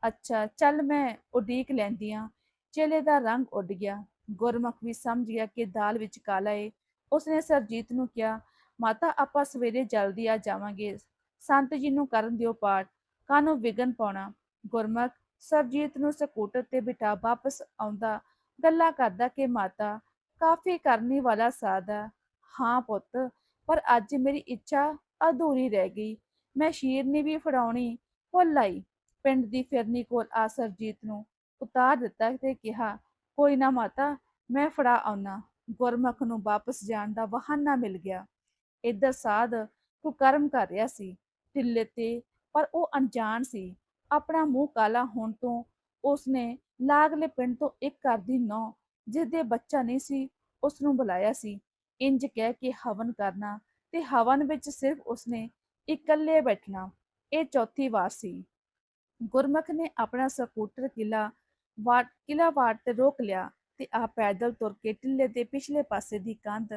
ਅੱਛਾ, ਚੱਲ ਮੈਂ ਉਡੀਕ ਲੈਂਦੀ ਆ। ਚੇਲੇ ਦਾ ਰੰਗ ਉੱਡ ਗਿਆ। ਗੁਰਮੁਖ ਵੀ ਸਮਝ ਗਿਆ ਕਿ ਦਾਲ ਵਿੱਚ ਕਾਲਾ ਏ। ਉਸਨੇ ਸਰਜੀਤ ਨੂੰ ਕਿਹਾ, ਮਾਤਾ, ਆਪਾਂ ਸਵੇਰੇ ਜਲਦੀ ਆ ਜਾਵਾਂਗੇ। ਸੰਤ ਜੀ ਨੂੰ ਕਰਨ ਦਿਓ ਪਾਠ ਕਾਨੂੰ ਵਿਗਨ ਪਾਉਣਾ? ਗੁਰਮੁਖ ਸਰਜੀਤ ਨੂੰ ਸਕੂਟਰ ਤੇ ਬਿਠਾ ਵਾਪਸ ਆਉਂਦਾ, ਗੱਲਾਂ ਕਰਦਾ ਕਿ ਮਾਤਾ, ਕਾਫੀ ਕਰਨੀ ਵਾਲਾ ਸਾਦਾ ਹਾਂ ਪੁੱਤ, ਪਰ ਅੱਜ ਮੇਰੀ ਇੱਛਾ ਅਧੂਰੀ ਰਹਿ ਗਈ। ਮੈਂ ਸ਼ੀਰਨੀ ਵੀ ਫੜਾਉਣੀ, ਭੁੱਲ ਆਈ। ਪਿੰਡ ਦੀ ਫਿਰਨੀ ਕੋਲ ਆ ਸਰਜੀਤ ਨੂੰ ਉਤਾਰ ਦਿੱਤਾ ਤੇ ਕਿਹਾ, ਕੋਈ ਨਾ ਮਾਤਾ, ਮੈਂ ਫੜਾ ਆਉਣਾ ਗੁਰਮੁਖ ਨੂੰ ਵਾਪਸ ਜਾਣ ਦਾ ਬਹਾਨਾ ਮਿਲ ਗਿਆ। ਇੱਧਰ ਸਾਧ ਕੁਕਰਮ ਕਰ ਰਿਹਾ ਸੀ। ਢਿੱਲੇ ਤੇ, ਪਰ ਉਹ ਅਣਜਾਣ ਸੀ। ਆਪਣਾ ਮੂੰਹ ਕਾਲਾ ਹੋਣ ਤੋਂ ਉਸਨੇ ਲਾਗਲੇ ਪਿੰਡ ਤੋਂ ਇੱਕ ਘਰ ਦੀ ਨੌ ਜਿਹਦੇ ਬੱਚਾ ਨਹੀਂ ਸੀ ਉਸ ਨੂੰ ਬੁਲਾਇਆ ਸੀ। ਇੰਜ ਕਹਿ ਕੇ ਹਵਨ ਕਰਨਾ ਤੇ ਹਵਨ ਵਿੱਚ ਸਿਰਫ ਉਸਨੇ ਇਕੱਲੇ ਬੈਠਣਾ, ਇਹ ਚੌਥੀ ਵਾਰ ਸੀ। ਗੁਰਮੁਖ ਨੇ ਆਪਣਾ ਸਕੂਟਰ ਕਿਲਾ ਵਾਟ ਕਿਲਾ ਵਾਟ ਤੇ ਰੋਕ ਲਿਆ ਤੇ ਆ ਪੈਦਲ ਤੁਰ ਕੇ ਟਿੱਲੇ ਦੇ ਪਿਛਲੇ ਪਾਸੇ ਦੀ ਕੰਧ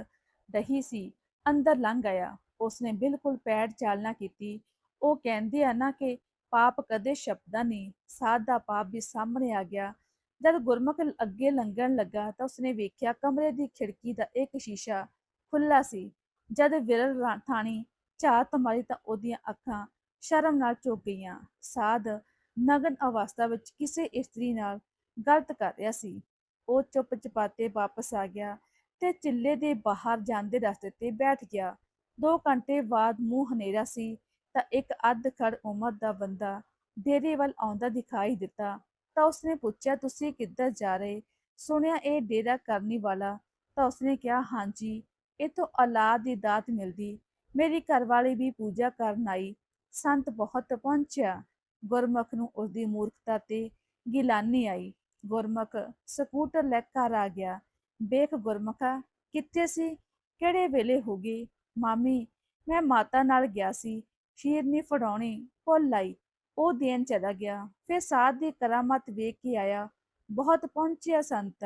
ਦਹੀ ਸੀ, ਅੰਦਰ ਲੰਘ ਆਇਆ। ਉਸਨੇ ਬਿਲਕੁਲ ਪੈਰ ਚਾਲਨਾ ਕੀਤੀ ਉਹ ਕਹਿੰਦੇ ਆ ਨਾ ਕਿ ਪਾਪ ਕਦੇ ਸ਼ਬਦਾਂ ਨਹੀਂ ਸਾਧ ਦਾ ਪਾਪ ਵੀ ਸਾਹਮਣੇ ਆ ਗਿਆ। ਜਦ ਗੁਰਮੁਖ ਅੱਗੇ ਲੰਘਣ ਲੱਗਾ ਤਾਂ ਉਸਨੇ ਵੇਖਿਆ ਕਮਰੇ ਦੀ ਖਿੜਕੀ ਦਾ ਇੱਕ ਸ਼ੀਸ਼ਾ ਖੁੱਲਾ ਸੀ। ਜਦ ਵਿਰਲ ਥਾਣੀ ਝਾਤ ਮਾਰੀ ਤਾਂ ਉਹਦੀਆਂ ਅੱਖਾਂ ਸ਼ਰਮ ਨਾਲ ਝੁਕ ਗਈਆਂ। ਸਾਧ ਨਗਨ ਅਵਸਥਾ ਵਿੱਚ ਕਿਸੇ ਇਸਤਰੀ ਨਾਲ ਗਲਤ ਕਰ ਰਿਹਾ ਸੀ। ਉਹ ਚੁੱਪ ਚਪਾਤੇ ਵਾਪਸ ਆ ਗਿਆ ਤੇ ਚਿੱਲੇ ਦੇ ਬਾਹਰ ਜਾਂਦੇ ਰਸਤੇ ਤੇ ਬੈਠ ਗਿਆ। ਦੋ ਘੰਟੇ ਬਾਅਦ ਮੂੰਹ ਹਨੇਰਾ ਸੀ। ਤਾਂ ਇੱਕ ਅੱਧ ਖੜ ਉਮਰ ਦਾ ਬੰਦਾ ਡੇਰੇ ਵੱਲ ਆਉਂਦਾ ਦਿਖਾਈ ਦਿੱਤਾ ਤਾਂ ਉਸਨੇ ਪੁੱਛਿਆ, ਤੁਸੀਂ ਕਿੱਧਰ ਜਾ ਰਹੇ? ਸੁਣਿਆ, ਇਹ ਡੇਰਾ ਕਰਨੀ ਵਾਲਾ। ਤਾਂ ਉਸਨੇ ਕਿਹਾ ਹਾਂਜੀ ਇਥੋਂ ਔਲਾਦ ਦੀ ਦਾਤ ਮਿਲਦੀ। ਮੇਰੀ ਘਰਵਾਲੀ ਵੀ ਪੂਜਾ ਕਰਨ ਆਈ। ਸੰਤ ਬਹੁਤ ਪਹੁੰਚਿਆ। ਗੁਰਮੁਖ ਨੂੰ ਉਸਦੀ ਮੂਰਖਤਾ ਤੇ ਗਿਲਾਨੀ ਆਈ। ਗੁਰਮੁਖ ਸਕੂਟਰ ਲੈ ਘਰ ਆ ਗਿਆ। ਵੇਖ ਗੁਰਮੁਖਾ, ਕਿੱਥੇ ਸੀ? ਕਿਹੜੇ ਵੇਲੇ ਹੋ ਗਈ ਮਾਮੀ, ਮੈਂ ਮਾਤਾ ਨਾਲ ਗਿਆ ਸੀ। ਸ਼ੀਰਨੀ ਫੜਾਉਣੀ, ਭੁੱਲ ਆਈ। ਉਹ ਦੇਣ ਚਲਾ ਗਿਆ। ਫਿਰ ਸਾਧ ਦੀ ਕਰਾਮਾਤ ਵੇਖ ਕੇ ਆਇਆ। ਬਹੁਤ ਪਹੁੰਚਿਆ ਸੰਤ।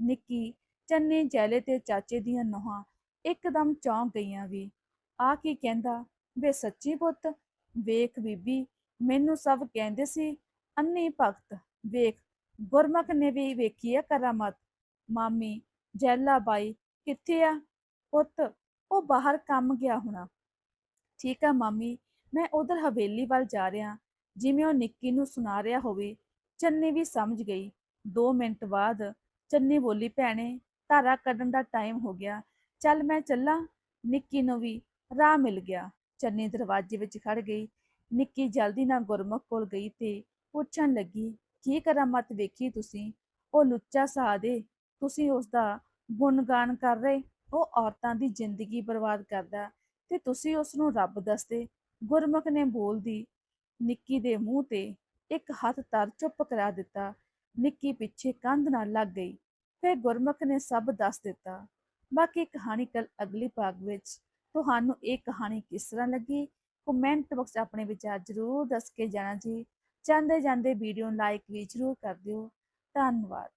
ਨਿੱਕੀ ਚੰਨੀ ਜੈਲੇ ਤੇ ਚਾਚੇ ਦੀਆਂ ਨੋਹਾਂ ਇੱਕਦਮ ਚੌਂਕ ਗਈਆਂ ਵੀ। ਆ ਕੇ ਕਹਿੰਦਾ, ਵੇ ਸੱਚੀ ਪੁੱਤ, ਵੇਖ ਬੀਬੀ, ਮੈਨੂੰ ਸਭ ਕਹਿੰਦੇ ਸੀ, ਅੰਨੀ ਭਗਤ, ਵੇਖ, ਗੁਰਮੁਖ ਨੇ ਵੀ ਵੇਖੀ ਆ ਕਰਾਮਤ ਮਾਮੀ, ਜੈਲਾ ਬਾਈ ਕਿੱਥੇ ਆ? ਪੁੱਤ, ਉਹ ਬਾਹਰ ਕੰਮ ਗਿਆ ਹੋਣਾ। ਠੀਕ ਆ ਮਾਮੀ ਮੈਂ ਉਧਰ ਹਵੇਲੀ ਵੱਲ ਜਾ ਰਿਹਾ, ਜਿਵੇਂ ਉਹ ਨਿੱਕੀ ਨੂੰ ਸੁਣਾ ਰਿਹਾ ਹੋਵੇ। ਚੰਨੀ ਵੀ ਸਮਝ ਗਈ। 2 ਮਿੰਟ ਬਾਅਦ ਚੰਨੀ ਬੋਲੀ, ਭੈਣੇ, ਧਾਰਾ ਕੱਢਣ ਦਾ ਟਾਈਮ ਹੋ ਗਿਆ। ਚੱਲ ਮੈਂ ਚੱਲਾਂ। ਨਿੱਕੀ ਨੂੰ ਵੀ ਰਾਹ ਮਿਲ ਗਿਆ। ਚੰਨੀ ਦਰਵਾਜ਼ੇ ਵਿੱਚ ਖੜ ਗਈ। ਨਿੱਕੀ ਜਲਦੀ ਨਾਲ ਗੁਰਮੁਖ ਕੋਲ ਗਈ ਤੇ ਪੁੱਛਣ ਲੱਗੀ, ਕੀ ਕਰਾਮਤ ਵੇਖੀ ਤੁਸੀਂ? ਉਹ ਲੁੱਚਾ ਸਾਦੇ ਤੁਸੀਂ ਉਸ ਦਾ ਗੁਣਗਾਨ ਕਰ ਰਹੇ। ਉਹ ਔਰਤਾਂ ਦੀ ਜ਼ਿੰਦਗੀ ਬਰਬਾਦ ਕਰਦਾ। ਤੇ ਤੁਸੀਂ ਉਸ ਨੂੰ ਰੱਬ ਦੱਸਦੇ। ਗੁਰਮੁਖ ਨੇ ਬੋਲਦੀ ਨਿੱਕੀ ਦੇ ਮੂੰਹ ਤੇ ਇੱਕ ਹੱਥ ਤਰ ਚੁੱਪ ਕਰਾ ਦਿੱਤਾ। ਨਿੱਕੀ ਪਿੱਛੇ ਕੰਧ ਨਾਲ ਲੱਗ ਗਈ। ਫਿਰ ਗੁਰਮੁਖ ਨੇ ਸਭ ਦੱਸ ਦਿੱਤਾ। ਬਾਕੀ ਕਹਾਣੀ ਕੱਲ ਅਗਲੀ ਭਾਗ ਵਿੱਚ ਤੁਹਾਨੂੰ ਇਹ ਕਹਾਣੀ ਕਿਸ ਤਰ੍ਹਾਂ ਲੱਗੀ? ਕਮੈਂਟ ਬਾਕਸ ਆਪਣੇ ਵਿਚਾਰ ਜ਼ਰੂਰ ਦੱਸ ਕੇ ਜਾਣਾ ਜੀ। ਜਾਂਦੇ ਜਾਂਦੇ ਵੀਡੀਓ ਨੂੰ ਲਾਈਕ ਵੀ ਜ਼ਰੂਰ ਕਰ ਦਿਓ। ਧੰਨਵਾਦ।